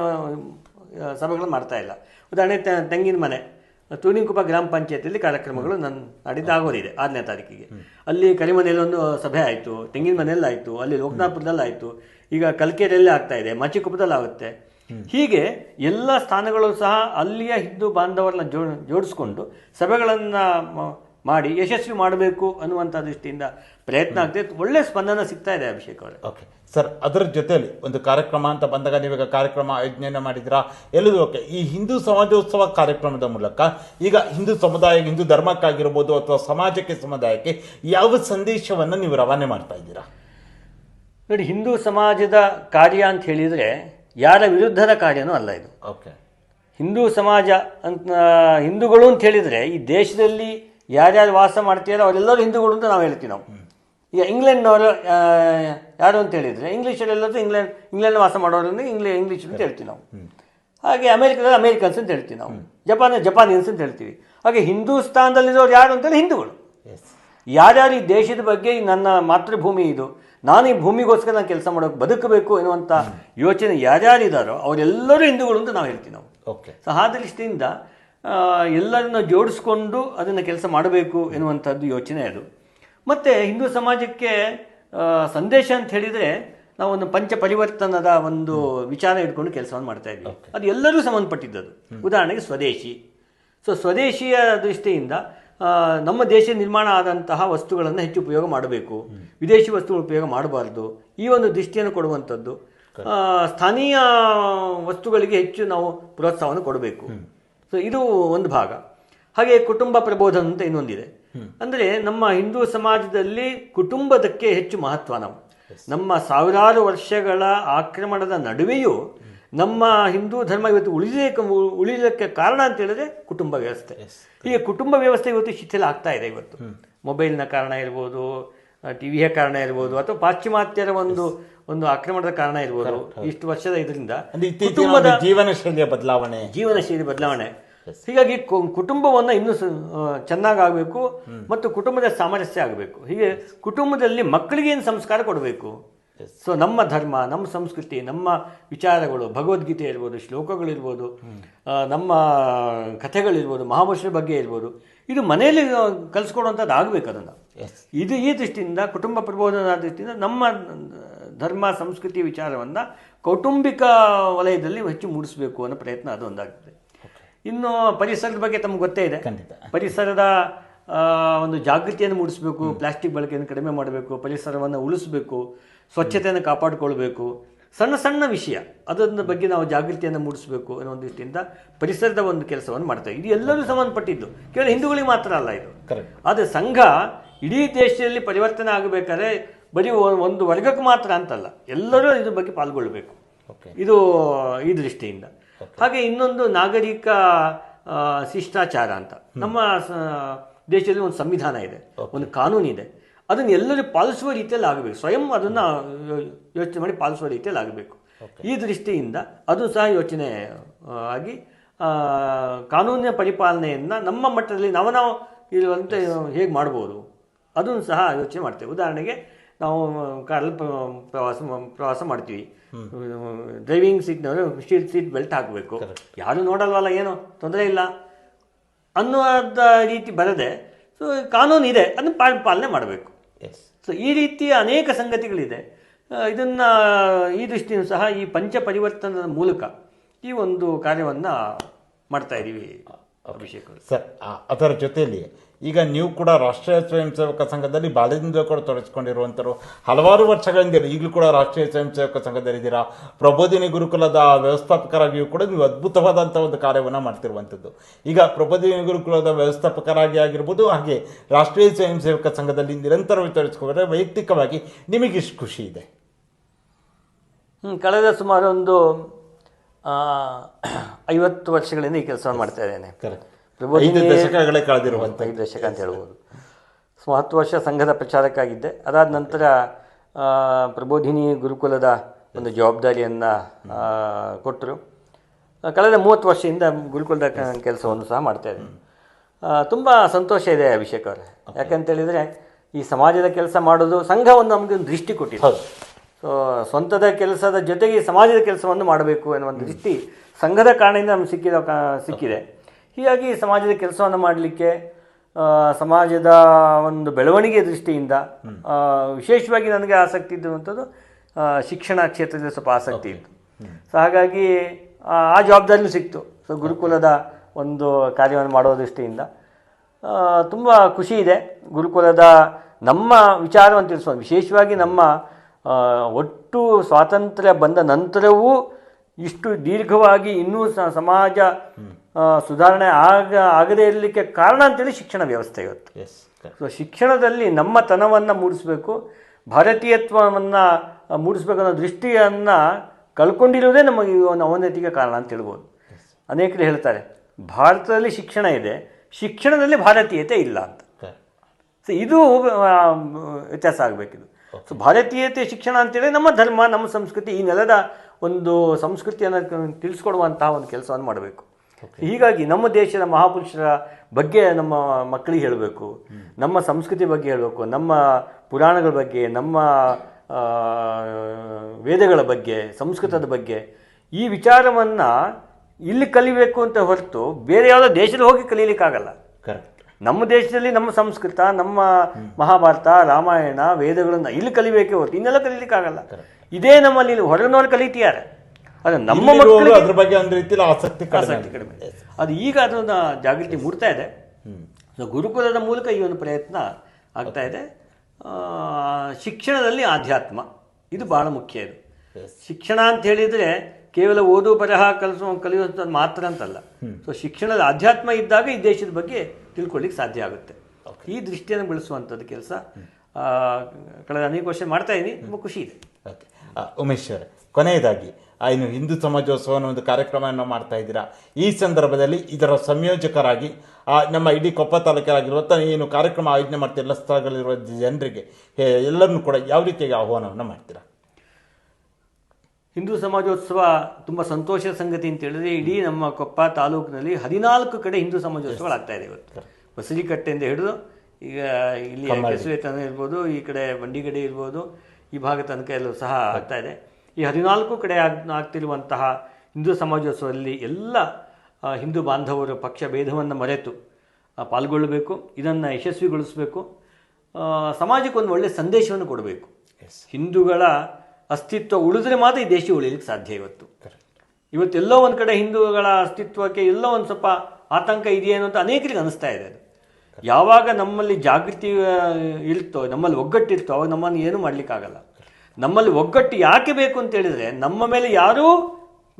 ಆ, ಸಭೆಗಳನ್ನು ಮಾಡ್ತಾ ಇಲ್ಲ. ಉದಾಹರಣೆ ತೆಂಗಿನ ಮನೆ. ತುಣಿಕುಪ ಗ್ರಾಮ ಪಂಚಾಯತಿಯಲ್ಲಿ ಕಾರ್ಯಕ್ರಮಗಳು ನನ್ನ ನಡೀತಾಗೋದಿದೆ ಆರನೇ ತಾರೀಕಿಗೆ. ಅಲ್ಲಿ ಕರಿಮನೆಯಲ್ಲಿ ಒಂದು ಸಭೆ ಆಯಿತು ತೆಂಗಿನ ಮನೆಯಲ್ಲಿ ಆಯಿತು ಅಲ್ಲಿ ಲೋಕನಾಥಪುರದಲ್ಲಿ ಆಯಿತು. ಈಗ ಕಲ್ಕೆರೆಯಲ್ಲಿ ಆಗ್ತಾ ಇದೆ ಮಚಿಕುಪದಲ್ಲಿ ಆಗುತ್ತೆ. ಹೀಗೆ ಎಲ್ಲ ಸ್ಥಾನಗಳು ಸಹ ಅಲ್ಲಿಯ ಹಿಂದೂ ಬಾಂಧವರನ್ನ ಜೋ ಜೋಡಿಸ್ಕೊಂಡು ಸಭೆಗಳನ್ನು ಮಾಡಿ ಯಶಸ್ವಿ ಮಾಡಬೇಕು ಅನ್ನುವಂಥ ದೃಷ್ಟಿಯಿಂದ ಪ್ರಯತ್ನ ಆಗ್ತಿದೆ. ಒಳ್ಳೆ ಸ್ಪಂದನ ಸಿಗ್ತಾ ಇದೆ ಅಭಿಷೇಕ್ ಅವರೇ. ಓಕೆ. ಸರ್ ಅದರ ಜೊತೆಯಲ್ಲಿ ಒಂದು ಕಾರ್ಯಕ್ರಮ ಅಂತ ಬಂದಾಗ ನೀವೀಗ ಕಾರ್ಯಕ್ರಮ ಆಯೋಜನೆ ಮಾಡಿದಿರಾ ಎಲ್ಲದೂ ಓಕೆ. ಈ ಹಿಂದೂ ಸಮಾಜೋತ್ಸವ ಕಾರ್ಯಕ್ರಮದ ಮೂಲಕ ಈಗ ಹಿಂದೂ ಸಮುದಾಯ ಹಿಂದೂ ಧರ್ಮಕ್ಕಾಗಿರ್ಬೋದು ಅಥವಾ ಸಮಾಜಕ್ಕೆ ಸಮುದಾಯಕ್ಕೆ ಯಾವ ಸಂದೇಶವನ್ನು ನೀವು ರವಾನೆ ಮಾಡ್ತಾ ಇದ್ದೀರಾ? ನೋಡಿ ಹಿಂದೂ ಸಮಾಜದ ಕಾರ್ಯ ಅಂತ ಹೇಳಿದರೆ ಯಾರ ವಿರುದ್ಧದ ಕಾರ್ಯನೂ ಅಲ್ಲ ಇದು. ಓಕೆ. ಹಿಂದೂ ಸಮಾಜ ಅಂತ ಹಿಂದೂಗಳು ಅಂತ ಹೇಳಿದರೆ ಈ ದೇಶದಲ್ಲಿ ಯಾರ್ಯಾರು ವಾಸ ಮಾಡ್ತೀರೋ ಅವರೆಲ್ಲರೂ ಹಿಂದೂಗಳು ಅಂತ ನಾವು ಹೇಳ್ತೀವಿ ನಾವು. ಈಗ ಇಂಗ್ಲೆಂಡ್ನವರು ಯಾರು ಅಂತ ಹೇಳಿದರೆ ಇಂಗ್ಲೀಷಲ್ಲೆಲ್ಲರೂ ಇಂಗ್ಲೆಂಡ್ ಇಂಗ್ಲೆಂಡ್ ವಾಸ ಮಾಡೋರನ್ನು ಇಂಗ್ಲೇ ಇಂಗ್ಲೀಷ್ ಅಂತ ಹೇಳ್ತೀವಿ ನಾವು. ಹಾಗೆ ಅಮೇರಿಕದಲ್ಲಿ ಅಮೇರಿಕನ್ಸ್ ಅಂತ ಹೇಳ್ತೀವಿ ನಾವು. ಜಪಾನ್ ಜಪಾನಿಯನ್ಸ್ ಅಂತ ಹೇಳ್ತೀವಿ. ಹಾಗೆ ಹಿಂದೂಸ್ತಾನದಲ್ಲಿರೋರು ಯಾರು ಅಂತೇಳಿ ಹಿಂದೂಗಳು. ಯಾರ್ಯಾರು ಈ ದೇಶದ ಬಗ್ಗೆ ನನ್ನ ಮಾತೃಭೂಮಿ ಇದು ನಾನು ಈ ಭೂಮಿಗೋಸ್ಕರ ನಾನು ಕೆಲಸ ಮಾಡೋಕೆ ಬದುಕಬೇಕು ಎನ್ನುವಂಥ ಯೋಚನೆ ಯಾರ್ಯಾರಿದ್ದಾರೋ ಅವರೆಲ್ಲರೂ ಹಿಂದೂಗಳು ಅಂತ ನಾವು ಹೇಳ್ತೀವಿ ನಾವು. ಓಕೆ ಸೊ ಆ ದೃಷ್ಟಿಯಿಂದ ಎಲ್ಲರನ್ನ ಜೋಡಿಸ್ಕೊಂಡು ಅದನ್ನು ಕೆಲಸ ಮಾಡಬೇಕು ಎನ್ನುವಂಥದ್ದು ಯೋಚನೆ ಅದು. ಮತ್ತು ಹಿಂದೂ ಸಮಾಜಕ್ಕೆ ಸಂದೇಶ ಅಂತ ಹೇಳಿದರೆ ನಾವು ಒಂದು ಪಂಚ ಪರಿವರ್ತನದ ಒಂದು ವಿಚಾರ ಇಟ್ಕೊಂಡು ಕೆಲಸವನ್ನು ಮಾಡ್ತಾ ಇದ್ವಿ ಅದು ಎಲ್ಲರೂ ಸಂಬಂಧಪಟ್ಟಿದ್ದದು ಉದಾಹರಣೆಗೆ ಸ್ವದೇಶಿ. ಸೊ ಸ್ವದೇಶಿಯ ದೃಷ್ಟಿಯಿಂದ ನಮ್ಮ ದೇಶ ನಿರ್ಮಾಣ ಆದಂತಹ ವಸ್ತುಗಳನ್ನು ಹೆಚ್ಚು ಉಪಯೋಗ ಮಾಡಬೇಕು. ವಿದೇಶಿ ವಸ್ತುಗಳು ಉಪಯೋಗ ಮಾಡಬಾರ್ದು. ಈ ಒಂದು ದೃಷ್ಟಿಯನ್ನು ಕೊಡುವಂಥದ್ದು. ಸ್ಥಾನೀಯ ವಸ್ತುಗಳಿಗೆ ಹೆಚ್ಚು ನಾವು ಪ್ರೋತ್ಸಾಹವನ್ನು ಕೊಡಬೇಕು. ಸೊ ಇದು ಒಂದು ಭಾಗ. ಹಾಗೆ ಕುಟುಂಬ ಪ್ರಬೋಧನ ಅಂತ ಇನ್ನೊಂದಿದೆ. ಅಂದರೆ ನಮ್ಮ ಹಿಂದೂ ಸಮಾಜದಲ್ಲಿ ಕುಟುಂಬದಕ್ಕೆ ಹೆಚ್ಚು ಮಹತ್ವ ನಾವು. ನಮ್ಮ ಸಾವಿರಾರು ವರ್ಷಗಳ ಆಕ್ರಮಣದ ನಡುವೆಯೂ ನಮ್ಮ ಹಿಂದೂ ಧರ್ಮ ಇವತ್ತು ಉಳಿಲಿಕ್ಕೆ ಉಳಿಲಿಕ್ಕೆ ಕಾರಣ ಅಂತ ಹೇಳಿದ್ರೆ ಕುಟುಂಬ ವ್ಯವಸ್ಥೆ. ಈಗ ಕುಟುಂಬ ವ್ಯವಸ್ಥೆ ಇವತ್ತು ಶಿಥಿಲ ಆಗ್ತಾ ಇದೆ ಇವತ್ತು. ಮೊಬೈಲ್ನ ಕಾರಣ ಇರ್ಬೋದು ಟಿವಿಯ ಕಾರಣ ಇರ್ಬೋದು ಅಥವಾ ಪಾಶ್ಚಿಮಾತ್ಯರ ಒಂದು ಒಂದು ಆಕ್ರಮಣದ ಕಾರಣ ಇರ್ಬೋದು ಇಷ್ಟು ವರ್ಷದ ಇದರಿಂದ ಕುಟುಂಬದ ಜೀವನ ಶೈಲಿಯ ಬದಲಾವಣೆ. ಜೀವನ ಶೈಲಿ ಬದಲಾವಣೆ. ಹೀಗಾಗಿ ಕುಟುಂಬವನ್ನು ಇನ್ನೂ ಚೆನ್ನಾಗಿ ಆಗಬೇಕು ಮತ್ತು ಕುಟುಂಬದ ಸಾಮರಸ್ಯ ಆಗಬೇಕು. ಹೀಗೆ ಕುಟುಂಬದಲ್ಲಿ ಮಕ್ಕಳಿಗೆ ಏನು ಸಂಸ್ಕಾರ ಕೊಡಬೇಕು? ಸೊ ನಮ್ಮ ಧರ್ಮ ನಮ್ಮ ಸಂಸ್ಕೃತಿ ನಮ್ಮ ವಿಚಾರಗಳು ಭಗವದ್ಗೀತೆ ಇರ್ಬೋದು ಶ್ಲೋಕಗಳಿರ್ಬೋದು ನಮ್ಮ ಕಥೆಗಳಿರ್ಬೋದು ಮಹಾಪುರುಷರ ಬಗ್ಗೆ ಇರ್ಬೋದು ಇದು ಮನೆಯಲ್ಲಿ ಕಲಿಸ್ಕೊಡುವಂಥದ್ದು ಆಗಬೇಕು ಅದನ್ನು. ಇದು ಈ ದೃಷ್ಟಿಯಿಂದ ಕುಟುಂಬ ಪ್ರಬೋಧನ ದೃಷ್ಟಿಯಿಂದ ನಮ್ಮ ಧರ್ಮ ಸಂಸ್ಕೃತಿ ವಿಚಾರವನ್ನು ಕೌಟುಂಬಿಕ ವಲಯದಲ್ಲಿ ಹೆಚ್ಚು ಮೂಡಿಸಬೇಕು ಅನ್ನೋ ಪ್ರಯತ್ನ ಅದು ಒಂದಾಗ್ತದೆ. ಇನ್ನು ಪರಿಸರದ ಬಗ್ಗೆ ತಮ್ಗೆ ಗೊತ್ತೇ ಇದೆ. ಪರಿಸರದ ಒಂದು ಜಾಗೃತಿಯನ್ನು ಮೂಡಿಸಬೇಕು ಪ್ಲಾಸ್ಟಿಕ್ ಬಳಕೆಯನ್ನು ಕಡಿಮೆ ಮಾಡಬೇಕು ಪರಿಸರವನ್ನು ಉಳಿಸಬೇಕು ಸ್ವಚ್ಛತೆಯನ್ನು ಕಾಪಾಡಿಕೊಳ್ಬೇಕು. ಸಣ್ಣ ಸಣ್ಣ ವಿಷಯ ಅದನ್ನ ಬಗ್ಗೆ ನಾವು ಜಾಗೃತಿಯನ್ನು ಮೂಡಿಸಬೇಕು ಅನ್ನೋ ಒಂದು ದೃಷ್ಟಿಯಿಂದ ಪರಿಸರದ ಒಂದು ಕೆಲಸವನ್ನು ಮಾಡ್ತೇವೆ ಇದು ಎಲ್ಲರೂ ಸಂಬಂಧಪಟ್ಟಿದ್ದು. ಕೇವಲ ಹಿಂದೂಗಳಿಗೆ ಮಾತ್ರ ಅಲ್ಲ ಇದು. ಕರೆಕ್ಟ್ ಆದರೆ ಸಂಘ ಇಡೀ ದೇಶದಲ್ಲಿ ಪರಿವರ್ತನೆ ಆಗಬೇಕಾದ್ರೆ ಬರೀ ಒಂದು ವರ್ಗಕ್ಕೆ ಮಾತ್ರ ಅಂತಲ್ಲ. ಎಲ್ಲರೂ ಇದ್ರ ಬಗ್ಗೆ ಪಾಲ್ಗೊಳ್ಬೇಕು ಇದು ಈ ದೃಷ್ಟಿಯಿಂದ. ಹಾಗೆ ಇನ್ನೊಂದು ನಾಗರಿಕ ಶಿಷ್ಟಾಚಾರ ಅಂತ. ನಮ್ಮ ದೇಶದಲ್ಲಿ ಒಂದು ಸಂವಿಧಾನ ಇದೆ. ಒಂದು ಕಾನೂನು ಇದೆ ಅದನ್ನು ಎಲ್ಲರೂ ಪಾಲಿಸುವ ರೀತಿಯಲ್ಲಿ ಆಗಬೇಕು. ಸ್ವಯಂ ಅದನ್ನು ಯೋಚನೆ ಮಾಡಿ ಪಾಲಿಸುವ ರೀತಿಯಲ್ಲಿ ಆಗಬೇಕು. ಈ ದೃಷ್ಟಿಯಿಂದ ಅದು ಸಹ ಯೋಚನೆ ಆಗಿ ಕಾನೂನಿನ ಪರಿಪಾಲನೆಯನ್ನು ನಮ್ಮ ಮಟ್ಟದಲ್ಲಿ ನಾವು ನಾವು ಇರುವಂತೆ ಹೇಗೆ ಮಾಡ್ಬೋದು? ಅದನ್ನು ಸಹ ಯೋಚನೆ ಮಾಡ್ತೇವೆ. ಉದಾಹರಣೆಗೆ ನಾವು ಕಾರಲ್ಲಿ ಪ್ರವಾಸ ಪ್ರವಾಸ ಮಾಡ್ತೀವಿ. ಡ್ರೈವಿಂಗ್ ಸೀಟ್ನವರು ಸೀಟ್ ಸೀಟ್ ಬೆಲ್ಟ್ ಹಾಕಬೇಕು. ಯಾರು ನೋಡಲ್ವಲ್ಲ ಏನು? ತೊಂದರೆ ಇಲ್ಲ. ಅನ್ನುವಂಥ ರೀತಿ ಬರದೆ ಸೊ ಕಾನೂನು ಇದೆ. ಅದನ್ನು ಪಾಲ್ ಪಾಲನೆ ಮಾಡಬೇಕು. ಎಸ್ ಸೊ ಈ ರೀತಿಯ ಅನೇಕ ಸಂಗತಿಗಳಿದೆ. ಇದನ್ನು ಈ ದೃಷ್ಟಿಯೂ ಸಹ ಈ ಪಂಚ ಪರಿವರ್ತನದ ಮೂಲಕ ಈ ಒಂದು ಕಾರ್ಯವನ್ನು ಮಾಡ್ತಾ ಇದ್ದೀವಿ ಅಭಿಷೇಕ್ ಸರ್ ಅದರ ಜೊತೆಯಲ್ಲಿ ಈಗ ನೀವು ಕೂಡ ರಾಷ್ಟ್ರೀಯ ಸ್ವಯಂ ಸೇವಕ ಸಂಘದಲ್ಲಿ ಬಾಲ್ಯದಿಂದ ಕೂಡ ತೊಡಗಿಸ್ಕೊಂಡಿರುವಂಥರು ಹಲವಾರು ವರ್ಷಗಳಿಂದ ಈಗಲೂ ಕೂಡ ರಾಷ್ಟ್ರೀಯ ಸ್ವಯಂ ಸೇವಕ ಸಂಘದಲ್ಲಿದ್ದೀರಾ ಪ್ರಬೋಧಿನಿ ಗುರುಕುಲದ ವ್ಯವಸ್ಥಾಪಕರಾಗಿಯೂ ಕೂಡ ನೀವು ಅದ್ಭುತವಾದಂಥ ಒಂದು ಕಾರ್ಯವನ್ನು ಮಾಡ್ತಿರುವಂಥದ್ದು ಈಗ ಪ್ರಬೋಧಿನಿ ಗುರುಕುಲದ ವ್ಯವಸ್ಥಾಪಕರಾಗಿ ಆಗಿರ್ಬೋದು ಹಾಗೆ ರಾಷ್ಟ್ರೀಯ ಸ್ವಯಂ ಸೇವಕ ಸಂಘದಲ್ಲಿ ನಿರಂತರವಾಗಿ ತೊಡಗಿಸ್ಕೊಂಡ್ರೆ ವೈಯಕ್ತಿಕವಾಗಿ ನಿಮಗೆ ಇಷ್ಟು ಖುಷಿ ಇದೆ. ಕಳೆದ ಸುಮಾರು ಒಂದು ಐವತ್ತು ವರ್ಷಗಳಿಂದ ಈ ಕೆಲಸವನ್ನು ಮಾಡ್ತಾ ಇದ್ದೇನೆ. ಐದು ದಶಕಗಳೇ ಕಳೆದಿರುವಂಥ ಐದು ದಶಕ ಅಂತ ಹೇಳ್ಬೋದು. ಸೊ ಹತ್ತು ವರ್ಷ ಸಂಘದ ಪ್ರಚಾರಕ್ಕಾಗಿದ್ದೆ. ಅದಾದ ನಂತರ ಪ್ರಬೋಧಿನಿ ಗುರುಕುಲದ ಒಂದು ಜವಾಬ್ದಾರಿಯನ್ನು ಕೊಟ್ಟರು. ಕಳೆದ ಮೂವತ್ತು ವರ್ಷದಿಂದ ಗುರುಕುಲದ ಕೆಲಸವನ್ನು ಸಹ ಮಾಡ್ತಾ ಇದ್ದೀನಿ. ತುಂಬ ಸಂತೋಷ ಇದೆ ಅಭಿಷೇಕ್ ಅವರೇ. ಯಾಕಂತೇಳಿದರೆ ಈ ಸಮಾಜದ ಕೆಲಸ ಮಾಡೋದು ಸಂಘ ಒಂದು ನಮಗೆ ಒಂದು ದೃಷ್ಟಿ ಕೊಟ್ಟಿದೆ. ಸೊ ಸ್ವಂತದ ಕೆಲಸದ ಜೊತೆಗೆ ಸಮಾಜದ ಕೆಲಸವನ್ನು ಮಾಡಬೇಕು ಎನ್ನುವ ಒಂದು ದೃಷ್ಟಿ ಸಂಘದ ಕಾರಣದಿಂದ ನಮ್ಗೆ ಸಿಕ್ಕಿದ ಸಿಕ್ಕಿದೆ. ಹೀಗಾಗಿ ಸಮಾಜದ ಕೆಲಸವನ್ನು ಮಾಡಲಿಕ್ಕೆ ಸಮಾಜದ ಒಂದು ಬೆಳವಣಿಗೆ ದೃಷ್ಟಿಯಿಂದ ವಿಶೇಷವಾಗಿ ನನಗೆ ಆಸಕ್ತಿ ಇದ್ದಂಥದ್ದು ಶಿಕ್ಷಣ ಕ್ಷೇತ್ರದಲ್ಲಿ ಸ್ವಲ್ಪ ಆಸಕ್ತಿ ಇತ್ತು. ಸೊ ಹಾಗಾಗಿ ಆ ಜವಾಬ್ದಾರಿಯೂ ಸಿಕ್ತು. ಸೊ ಗುರುಕುಲದ ಒಂದು ಕಾರ್ಯವನ್ನು ಮಾಡೋ ದೃಷ್ಟಿಯಿಂದ. ತುಂಬ ಖುಷಿ ಇದೆ. ಗುರುಕುಲದ ನಮ್ಮ ವಿಚಾರವನ್ನು ತಿಳಿಸೋದು ವಿಶೇಷವಾಗಿ ನಮ್ಮ ಒಟ್ಟು ಸ್ವಾತಂತ್ರ್ಯ ಬಂದ ನಂತರವೂ ಇಷ್ಟು ದೀರ್ಘವಾಗಿ ಇನ್ನೂ ಸಮಾಜ ಸುಧಾರಣೆ ಆಗ ಆಗದೇ ಇರಲಿಕ್ಕೆ ಕಾರಣ ಅಂತೇಳಿ ಶಿಕ್ಷಣ ವ್ಯವಸ್ಥೆ ಇವತ್ತು. ಸೊ ಶಿಕ್ಷಣದಲ್ಲಿ ನಮ್ಮ ತನವನ್ನು ಮೂಡಿಸಬೇಕು ಭಾರತೀಯತ್ವವನ್ನು ಮೂಡಿಸ್ಬೇಕು ಅನ್ನೋ ದೃಷ್ಟಿಯನ್ನು ಕಳ್ಕೊಂಡಿರೋದೇ ನಮಗೆ ಈ ಒಂದು ಅವನತಿಗೆ ಕಾರಣ ಅಂತ ಹೇಳ್ಬೋದು. ಅನೇಕರು ಹೇಳ್ತಾರೆ ಭಾರತದಲ್ಲಿ ಶಿಕ್ಷಣ ಇದೆ ಶಿಕ್ಷಣದಲ್ಲಿ ಭಾರತೀಯತೆ ಇಲ್ಲ ಅಂತ. ಸೊ ಇದು ವ್ಯತ್ಯಾಸ ಆಗಬೇಕಿದು. ಸೊ ಭಾರತೀಯತೆ ಶಿಕ್ಷಣ ಅಂತೇಳಿ ನಮ್ಮ ಧರ್ಮ ನಮ್ಮ ಸಂಸ್ಕೃತಿ ಈ ನೆಲದ ಒಂದು ಸಂಸ್ಕೃತಿಯನ್ನು ತಿಳಿಸ್ಕೊಡುವಂತಹ ಒಂದು ಕೆಲಸವನ್ನು ಮಾಡಬೇಕು. ಹೀಗಾಗಿ ನಮ್ಮ ದೇಶದ ಮಹಾಪುರುಷರ ಬಗ್ಗೆ ನಮ್ಮ ಮಕ್ಕಳಿಗೆ ಹೇಳಬೇಕು. ನಮ್ಮ ಸಂಸ್ಕೃತಿ ಬಗ್ಗೆ ಹೇಳಬೇಕು. ನಮ್ಮ ಪುರಾಣಗಳ ಬಗ್ಗೆ ನಮ್ಮ ವೇದಗಳ ಬಗ್ಗೆ ಸಂಸ್ಕೃತದ ಬಗ್ಗೆ ಈ ವಿಚಾರವನ್ನು ಇಲ್ಲಿ ಕಲಿಬೇಕು ಅಂತ ಹೊರತು ಬೇರೆ ಯಾವುದೋ ದೇಶದಲ್ಲಿ ಹೋಗಿ ಕಲೀಲಿಕ್ಕಾಗಲ್ಲ. ಕರೆಕ್ಟ್ ನಮ್ಮ ದೇಶದಲ್ಲಿ ನಮ್ಮ ಸಂಸ್ಕೃತ ನಮ್ಮ ಮಹಾಭಾರತ ರಾಮಾಯಣ ವೇದಗಳನ್ನು ಇಲ್ಲಿ ಕಲಿಬೇಕೇ ಹೊರತು ಇನ್ನೆಲ್ಲ ಕಲೀಲಿಕ್ಕಾಗಲ್ಲ. ಇದೇ ನಮ್ಮಲ್ಲಿ ಹೊರಗಿನವ್ರು ಕಲಿತೀಯಾರೆ ಅದು ನಮ್ಮ ಮಕ್ಕಳು ಅದ್ರ ಬಗ್ಗೆ ಒಂದು ರೀತಿಯಲ್ಲಿ ಆಸಕ್ತಿ ಆಸಕ್ತಿ ಕಡಿಮೆ. ಅದು ಈಗ ಅದನ್ನ ಜಾಗೃತಿ ಮೂಡ್ತಾ ಇದೆ. ಸೊ ಗುರುಕುಲದ ಮೂಲಕ ಈ ಒಂದು ಪ್ರಯತ್ನ ಆಗ್ತಾ ಇದೆ. ಆ, ಶಿಕ್ಷಣದಲ್ಲಿ ಆಧ್ಯಾತ್ಮ ಇದು ಬಹಳ ಮುಖ್ಯ ಇದು. ಶಿಕ್ಷಣ ಅಂತ ಹೇಳಿದರೆ ಕೇವಲ ಓದು ಬರಹ ಕಲಿಸೋ ಕಲಿಯುವಂಥದ್ದು ಮಾತ್ರ ಅಂತಲ್ಲ. ಸೊ ಶಿಕ್ಷಣದ ಆಧ್ಯಾತ್ಮ ಇದ್ದಾಗ ಈ ದೇಶದ ಬಗ್ಗೆ ತಿಳ್ಕೊಳ್ಳಿಕ್ಕೆ ಸಾಧ್ಯ ಆಗುತ್ತೆ. ಈ ದೃಷ್ಟಿಯನ್ನು ಬೆಳೆಸುವಂಥದ್ದು ಕೆಲಸ. ಕಳೆದ ಅನೇಕ ವರ್ಷ ಮಾಡ್ತಾ ಇದ್ದೀನಿ ತುಂಬ ಖುಷಿ ಇದೆ. ಓಕೆ ಉಮೇಶ್ ಅವರೇ ಕೊನೆಯದಾಗಿ ಆ, ಇನ್ನು ಹಿಂದೂ ಸಮಾಜೋತ್ಸವ ಅನ್ನೋ ಒಂದು ಕಾರ್ಯಕ್ರಮವನ್ನು ಮಾಡ್ತಾ ಇದ್ದೀರಾ? ಈ ಸಂದರ್ಭದಲ್ಲಿ ಇದರ ಸಂಯೋಜಕರಾಗಿ ಆ, ನಮ್ಮ ಇಡೀ ಕೊಪ್ಪ ತಾಲೂಕಿನಾಗಿರುವಂಥ ಏನು ಕಾರ್ಯಕ್ರಮ ಆಯೋಜನೆ ಮಾಡ್ತೀರ ಎಲ್ಲ ಸ್ಥಳಗಳಿರುವ ಜನರಿಗೆ ಎಲ್ಲರನ್ನೂ ಕೂಡ ಯಾವ ರೀತಿಯಾಗಿ ಆಹ್ವಾನವನ್ನು ಮಾಡ್ತೀರಾ? ಹಿಂದೂ ಸಮಾಜೋತ್ಸವ ತುಂಬ ಸಂತೋಷದ ಸಂಗತಿ ಅಂತ ಹೇಳಿದ್ರೆ ಇಡೀ ನಮ್ಮ ಕೊಪ್ಪ ತಾಲೂಕಿನಲ್ಲಿ ಹದಿನಾಲ್ಕು ಕಡೆ ಹಿಂದೂ ಸಮಾಜೋತ್ಸವಗಳಾಗ್ತಾ ಇದೆ ಇವತ್ತು. ಬಸರಿಕಟ್ಟೆಯಿಂದ ಹಿಡಿದು ಈಗ ಇಲ್ಲಿ ಕೆಸುವೆ ತನಕ ಇರ್ಬೋದು ಈ ಕಡೆ ಬಂಡಿಗಡಿ ಇರ್ಬೋದು ಈ ಭಾಗ ತನಕ ಎಲ್ಲೂ ಸಹ ಆಗ್ತಾ ಇದೆ. ಈ ಹದಿನಾಲ್ಕು ಕಡೆ ಆಗ್ ಆಗ್ತಿರುವಂತಹ ಹಿಂದೂ ಸಮಾಜೋತ್ಸವದಲ್ಲಿ ಎಲ್ಲ ಹಿಂದೂ ಬಾಂಧವರು ಪಕ್ಷ ಭೇದವನ್ನು ಮರೆತು ಪಾಲ್ಗೊಳ್ಳಬೇಕು ಇದನ್ನು ಯಶಸ್ವಿಗೊಳಿಸಬೇಕು ಆ, ಸಮಾಜಕ್ಕೆ ಒಂದು ಒಳ್ಳೆಯ ಸಂದೇಶವನ್ನು ಕೊಡಬೇಕು. ಹಿಂದೂಗಳ ಅಸ್ತಿತ್ವ ಉಳಿದ್ರೆ ಮಾತ್ರ ಈ ದೇಶ ಉಳಿಲಿಕ್ಕೆ ಸಾಧ್ಯ ಇವತ್ತು. ಇವತ್ತೆಲ್ಲೋ ಒಂದು ಕಡೆ ಹಿಂದೂಗಳ ಅಸ್ತಿತ್ವಕ್ಕೆ ಎಲ್ಲೋ ಒಂದು ಸ್ವಲ್ಪ ಆತಂಕ ಇದೆಯೇನೋ ಅಂತ ಅನೇಕರಿಗೆ ಅನಿಸ್ತಾ ಇದೆ ಅದು. ಯಾವಾಗ ನಮ್ಮಲ್ಲಿ ಜಾಗೃತಿ ಇರ್ತೋ ನಮ್ಮಲ್ಲಿ ಒಗ್ಗಟ್ಟಿರ್ತೋ ಅವಾಗ ನಮ್ಮನ್ನು ಏನು ಮಾಡಲಿಕ್ಕಾಗಲ್ಲ. ನಮ್ಮಲ್ಲಿ ಒಗ್ಗಟ್ಟು ಯಾಕೆ ಬೇಕು ಅಂತ ಹೇಳಿದ್ರೆ ನಮ್ಮ ಮೇಲೆ ಯಾರೂ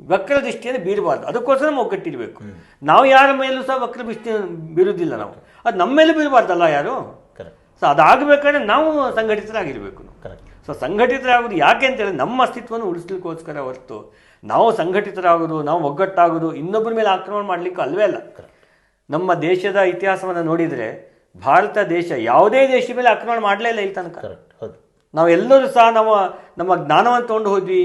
ವಕ್ರ ದೃಷ್ಟಿಯನ್ನು ಬೀರಬಾರ್ದು. ಅದಕ್ಕೋಸ್ಕರ ನಮ್ಮ ಒಗ್ಗಟ್ಟಿರಬೇಕು. ನಾವು ಯಾರ ಮೇಲೂ ಸಹ ವಕ್ರ ದೃಷ್ಟಿ ಬೀರುವುದಿಲ್ಲ ನಾವು. ಅದು ನಮ್ಮ ಮೇಲೆ ಬೀರಬಾರ್ದಲ್ಲ ಯಾರು? ಕರೆಕ್ಟ್ ಸೊ ಅದಾಗಬೇಕಾದ್ರೆ ನಾವು ಸಂಘಟಿತರಾಗಿರಬೇಕು ಕರೆಕ್ಟ್ ಸೊ ಸಂಘಟಿತರಾಗೋದು ಯಾಕೆ ಅಂತ ಹೇಳಿದ್ರೆ ನಮ್ಮ ಅಸ್ತಿತ್ವವನ್ನು ಉಳಿಸ್ಲಿಕ್ಕೋಸ್ಕರ ಹೊರತು ನಾವು ಸಂಘಟಿತರಾಗೋದು ನಾವು ಒಗ್ಗಟ್ಟಾಗೋದು ಇನ್ನೊಬ್ಬರ ಮೇಲೆ ಆಕ್ರಮಣ ಮಾಡಲಿಕ್ಕೂ ಅಲ್ವೇ ಅಲ್ಲ. ನಮ್ಮ ದೇಶದ ಇತಿಹಾಸವನ್ನು ನೋಡಿದರೆ ಭಾರತ ದೇಶ ಯಾವುದೇ ದೇಶ ಮೇಲೆ ಆಕ್ರಮಣ ಮಾಡಲೇ ಇಲ್ಲ ಇಲ್ಲಿ ತನಕ. ಕರೆಕ್ಟ್ ಹೌದು. ನಾವೆಲ್ಲರೂ ಸಹ ನಮ್ಮ ನಮ್ಮ ಜ್ಞಾನವನ್ನು ತೊಗೊಂಡು ಹೋದ್ವಿ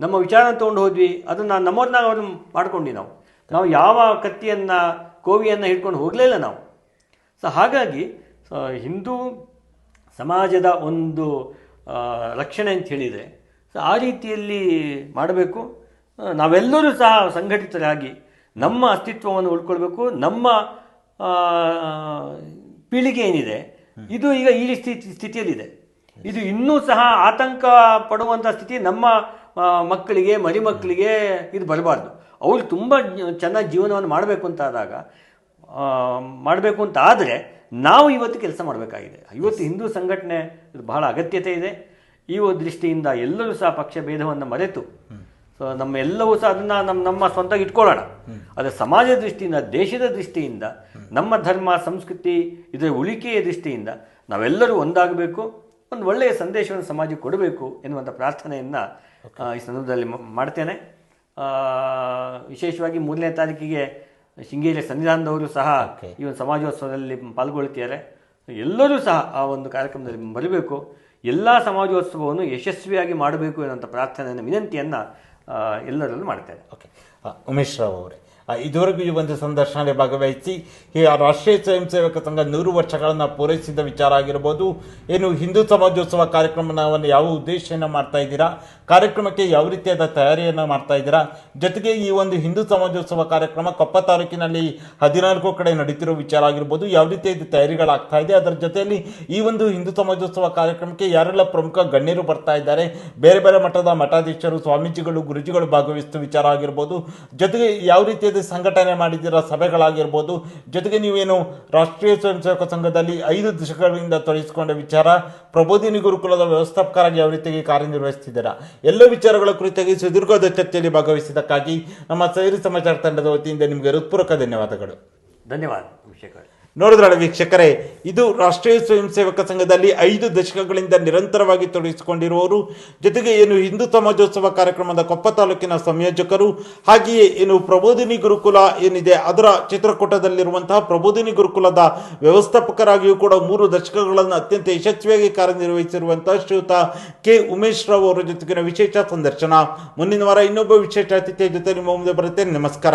ನಮ್ಮ ವಿಚಾರವನ್ನು ತೊಗೊಂಡು ಹೋದ್ವಿ ಅದನ್ನು ನಮ್ಮವ್ರನ್ನ ಅವ್ರನ್ನ ಮಾಡ್ಕೊಂಡ್ವಿ ನಾವು. ನಾವು ಯಾವ ಕತ್ತಿಯನ್ನು ಕೋವಿಯನ್ನು ಹಿಡ್ಕೊಂಡು ಹೋಗಲೇ ಇಲ್ಲ ನಾವು. ಸೊ ಹಾಗಾಗಿ ಸೊ ಹಿಂದೂ ಸಮಾಜದ ಒಂದು ರಕ್ಷಣೆ ಅಂತ ಹೇಳಿದರೆ ಸೊ ಆ ರೀತಿಯಲ್ಲಿ ಮಾಡಬೇಕು. ನಾವೆಲ್ಲರೂ ಸಹ ಸಂಘಟಿತರಾಗಿ ನಮ್ಮ ಅಸ್ತಿತ್ವವನ್ನು ಉಳ್ಕೊಳ್ಬೇಕು. ನಮ್ಮ ಪೀಳಿಗೆ ಏನಿದೆ ಇದು ಈಗ ಈ ಸ್ಥಿತಿ ಸ್ಥಿತಿಯಲ್ಲಿದೆ. ಇದು ಇನ್ನೂ ಸಹ ಆತಂಕ ಪಡುವಂಥ ಸ್ಥಿತಿ ನಮ್ಮ ಮಕ್ಕಳಿಗೆ ಮರಿ ಮಕ್ಕಳಿಗೆ ಇದು ಬರಬಾರ್ದು. ಅವ್ರು ತುಂಬ ಚೆನ್ನಾಗಿ ಜೀವನವನ್ನು ಮಾಡಬೇಕು ಅಂತ ಆದಾಗ ಮಾಡಬೇಕು ಅಂತ ಆದರೆ ನಾವು ಇವತ್ತು ಕೆಲಸ ಮಾಡಬೇಕಾಗಿದೆ. ಇವತ್ತು ಹಿಂದೂ ಸಂಘಟನೆ ಇದು ಬಹಳ ಅಗತ್ಯತೆ ಇದೆ. ಈ ದೃಷ್ಟಿಯಿಂದ ಎಲ್ಲರೂ ಸಹ ಪಕ್ಷ ಭೇದವನ್ನು ಮರೆತು, ಸೊ ನಮ್ಮೆಲ್ಲವೂ ಸಹ ಅದನ್ನು ನಮ್ಮ ನಮ್ಮ ಸ್ವಂತ ಇಟ್ಕೊಳ್ಳೋಣ. ಆದರೆ ಸಮಾಜದ ದೃಷ್ಟಿಯಿಂದ, ದೇಶದ ದೃಷ್ಟಿಯಿಂದ, ನಮ್ಮ ಧರ್ಮ, ಸಂಸ್ಕೃತಿ, ಇದರ ಉಳಿಕೆಯ ದೃಷ್ಟಿಯಿಂದ ನಾವೆಲ್ಲರೂ ಒಂದಾಗಬೇಕು. ಒಂದು ಒಳ್ಳೆಯ ಸಂದೇಶವನ್ನು ಸಮಾಜಕ್ಕೆ ಕೊಡಬೇಕು ಎನ್ನುವಂಥ ಪ್ರಾರ್ಥನೆಯನ್ನು ಈ ಸಂದರ್ಭದಲ್ಲಿ ಮಾಡ್ತೇನೆ. ವಿಶೇಷವಾಗಿ ಮೂರನೇ ತಾರೀಕಿಗೆ ಶೃಂಗೇರಿ ಸನ್ನಿಧಾನದವರು ಸಹ. ಈ ಒಂದು ಸಮಾಜೋತ್ಸವದಲ್ಲಿ ಪಾಲ್ಗೊಳ್ತಿದ್ದಾರೆ ಎಲ್ಲರೂ ಸಹ ಆ ಒಂದು ಕಾರ್ಯಕ್ರಮದಲ್ಲಿ ಬರಬೇಕು. ಎಲ್ಲ ಸಮಾಜೋತ್ಸವವನ್ನು ಯಶಸ್ವಿಯಾಗಿ ಮಾಡಬೇಕು ಎನ್ನುವಂಥ ಪ್ರಾರ್ಥನೆಯನ್ನು ವಿನಂತಿಯನ್ನು ಎಲ್ಲರಲ್ಲೂ ಮಾಡ್ತೇನೆ. ಓಕೆ ಉಮೇಶ್ ರಾವ್ ಅವರೇ. ಇದುವರೆಗೂ ಈ ಒಂದು ಸಂದರ್ಶನದಲ್ಲಿ ಭಾಗವಹಿಸಿ, ಈ ರಾಷ್ಟ್ರೀಯ ಸ್ವಯಂ ಸೇವಕ ಸಂಘ ನೂರು ವರ್ಷಗಳನ್ನು ಪೂರೈಸಿದ ವಿಚಾರ ಆಗಿರ್ಬೋದು. ಏನು ಹಿಂದೂ ಸಮಾಜೋತ್ಸವ ಕಾರ್ಯಕ್ರಮವನ್ನು ಯಾವ ಉದ್ದೇಶವನ್ನು ಮಾಡ್ತಾ ಇದ್ದೀರಾ? ಕಾರ್ಯಕ್ರಮಕ್ಕೆ ಯಾವ ರೀತಿಯಾದ ತಯಾರಿಯನ್ನು ಮಾಡ್ತಾ ಇದ್ದೀರಾ? ಜೊತೆಗೆ ಈ ಒಂದು ಹಿಂದೂ ಸಮಾಜೋತ್ಸವ ಕಾರ್ಯಕ್ರಮ ಕೊಪ್ಪ ತಾಲೂಕಿನಲ್ಲಿ ಹದಿನಾಲ್ಕು ಕಡೆ ನಡೀತಿರೋ ವಿಚಾರ ಆಗಿರ್ಬೋದು. ಯಾವ ರೀತಿಯಾದ ತಯಾರಿಗಳಾಗ್ತಾ ಇದೆ? ಅದರ ಜೊತೆಯಲ್ಲಿ ಈ ಒಂದು ಹಿಂದೂ ಸಮಾಜೋತ್ಸವ ಕಾರ್ಯಕ್ರಮಕ್ಕೆ ಯಾರೆಲ್ಲ ಪ್ರಮುಖ ಗಣ್ಯರು ಬರ್ತಾ ಇದ್ದಾರೆ? ಬೇರೆ ಬೇರೆ ಮಠದ ಮಠಾಧೀಶರು, ಸ್ವಾಮೀಜಿಗಳು, ಗುರುಜಿಗಳು ಭಾಗವಹಿಸಿದ ವಿಚಾರ ಆಗಿರ್ಬೋದು. ಜೊತೆಗೆ ಯಾವ ರೀತಿಯಾದ ಸಂಘಟನೆ ಮಾಡಿದ್ದೀರಾ ಸಭೆಗಳಾಗಿರ್ಬೋದು. ಜೊತೆಗೆ ನೀವೇನು ರಾಷ್ಟ್ರೀಯ ಸ್ವಯಂ ಸೇವಕ ಸಂಘದಲ್ಲಿ ಐದು ದಶಕಗಳಿಂದ ತೊಡಗಿಸಿಕೊಂಡ ವಿಚಾರ, ಪ್ರಬೋಧಿನಿ ಗುರುಕುಲದ ವ್ಯವಸ್ಥಾಪಕರಾಗಿ ಯಾವ ರೀತಿಯಾಗಿ ಕಾರ್ಯನಿರ್ವಹಿಸ್ತಿದ್ದೀರಾ ಎಲ್ಲ ವಿಚಾರಗಳ ಕುರಿತಾಗಿ ಸುದೀರ್ಘದ ಚರ್ಚೆಯಲ್ಲಿ ಭಾಗವಹಿಸಿದ್ದಕ್ಕಾಗಿ ನಮ್ಮ ಸೈರಿ ಸಮಾಚಾರ ತಂಡದ ವತಿಯಿಂದ ನಿಮಗೆ ಹೃತ್ಪೂರ್ವಕ ಧನ್ಯವಾದಗಳು. ಧನ್ಯವಾದ, ಅಭಿಷೇಕ್ ನೋಡಿದ್ರಲ್ಲ ವೀಕ್ಷಕರೇ, ಇದು ರಾಷ್ಟ್ರೀಯ ಸ್ವಯಂ ಸೇವಕ ಸಂಘದಲ್ಲಿ ಐದು ದಶಕಗಳಿಂದ ನಿರಂತರವಾಗಿ ತೊಡಗಿಸಿಕೊಂಡಿರುವವರು, ಜೊತೆಗೆ ಏನು ಹಿಂದೂ ಸಮಾಜೋತ್ಸವ ಕಾರ್ಯಕ್ರಮದ ಕೊಪ್ಪ ತಾಲೂಕಿನ ಸಂಯೋಜಕರು, ಹಾಗೆಯೇ ಏನು ಪ್ರಬೋಧಿನಿ ಗುರುಕುಲ ಏನಿದೆ, ಅದರ ಚಿತ್ರಕೂಟದಲ್ಲಿರುವಂತಹ ಪ್ರಬೋಧಿನಿ ಗುರುಕುಲದ ವ್ಯವಸ್ಥಾಪಕರಾಗಿಯೂ ಕೂಡ ಮೂರು ದಶಕಗಳನ್ನು ಅತ್ಯಂತ ಯಶಸ್ವಿಯಾಗಿ ಕಾರ್ಯನಿರ್ವಹಿಸಿರುವಂತಹ ಶ್ರೀಯುತ ಕೆ. ಉಮೇಶ್ ರಾವ್ ಅವರ ಜೊತೆಗಿನ ವಿಶೇಷ ಸಂದರ್ಶನ. ಮುಂದಿನ ವಾರ ಇನ್ನೊಬ್ಬ ವಿಶೇಷ ಅತಿಥಿಯ ಜೊತೆ ನಿಮ್ಮ ಮುಂದೆ ಬರುತ್ತೆ ನಮಸ್ಕಾರ.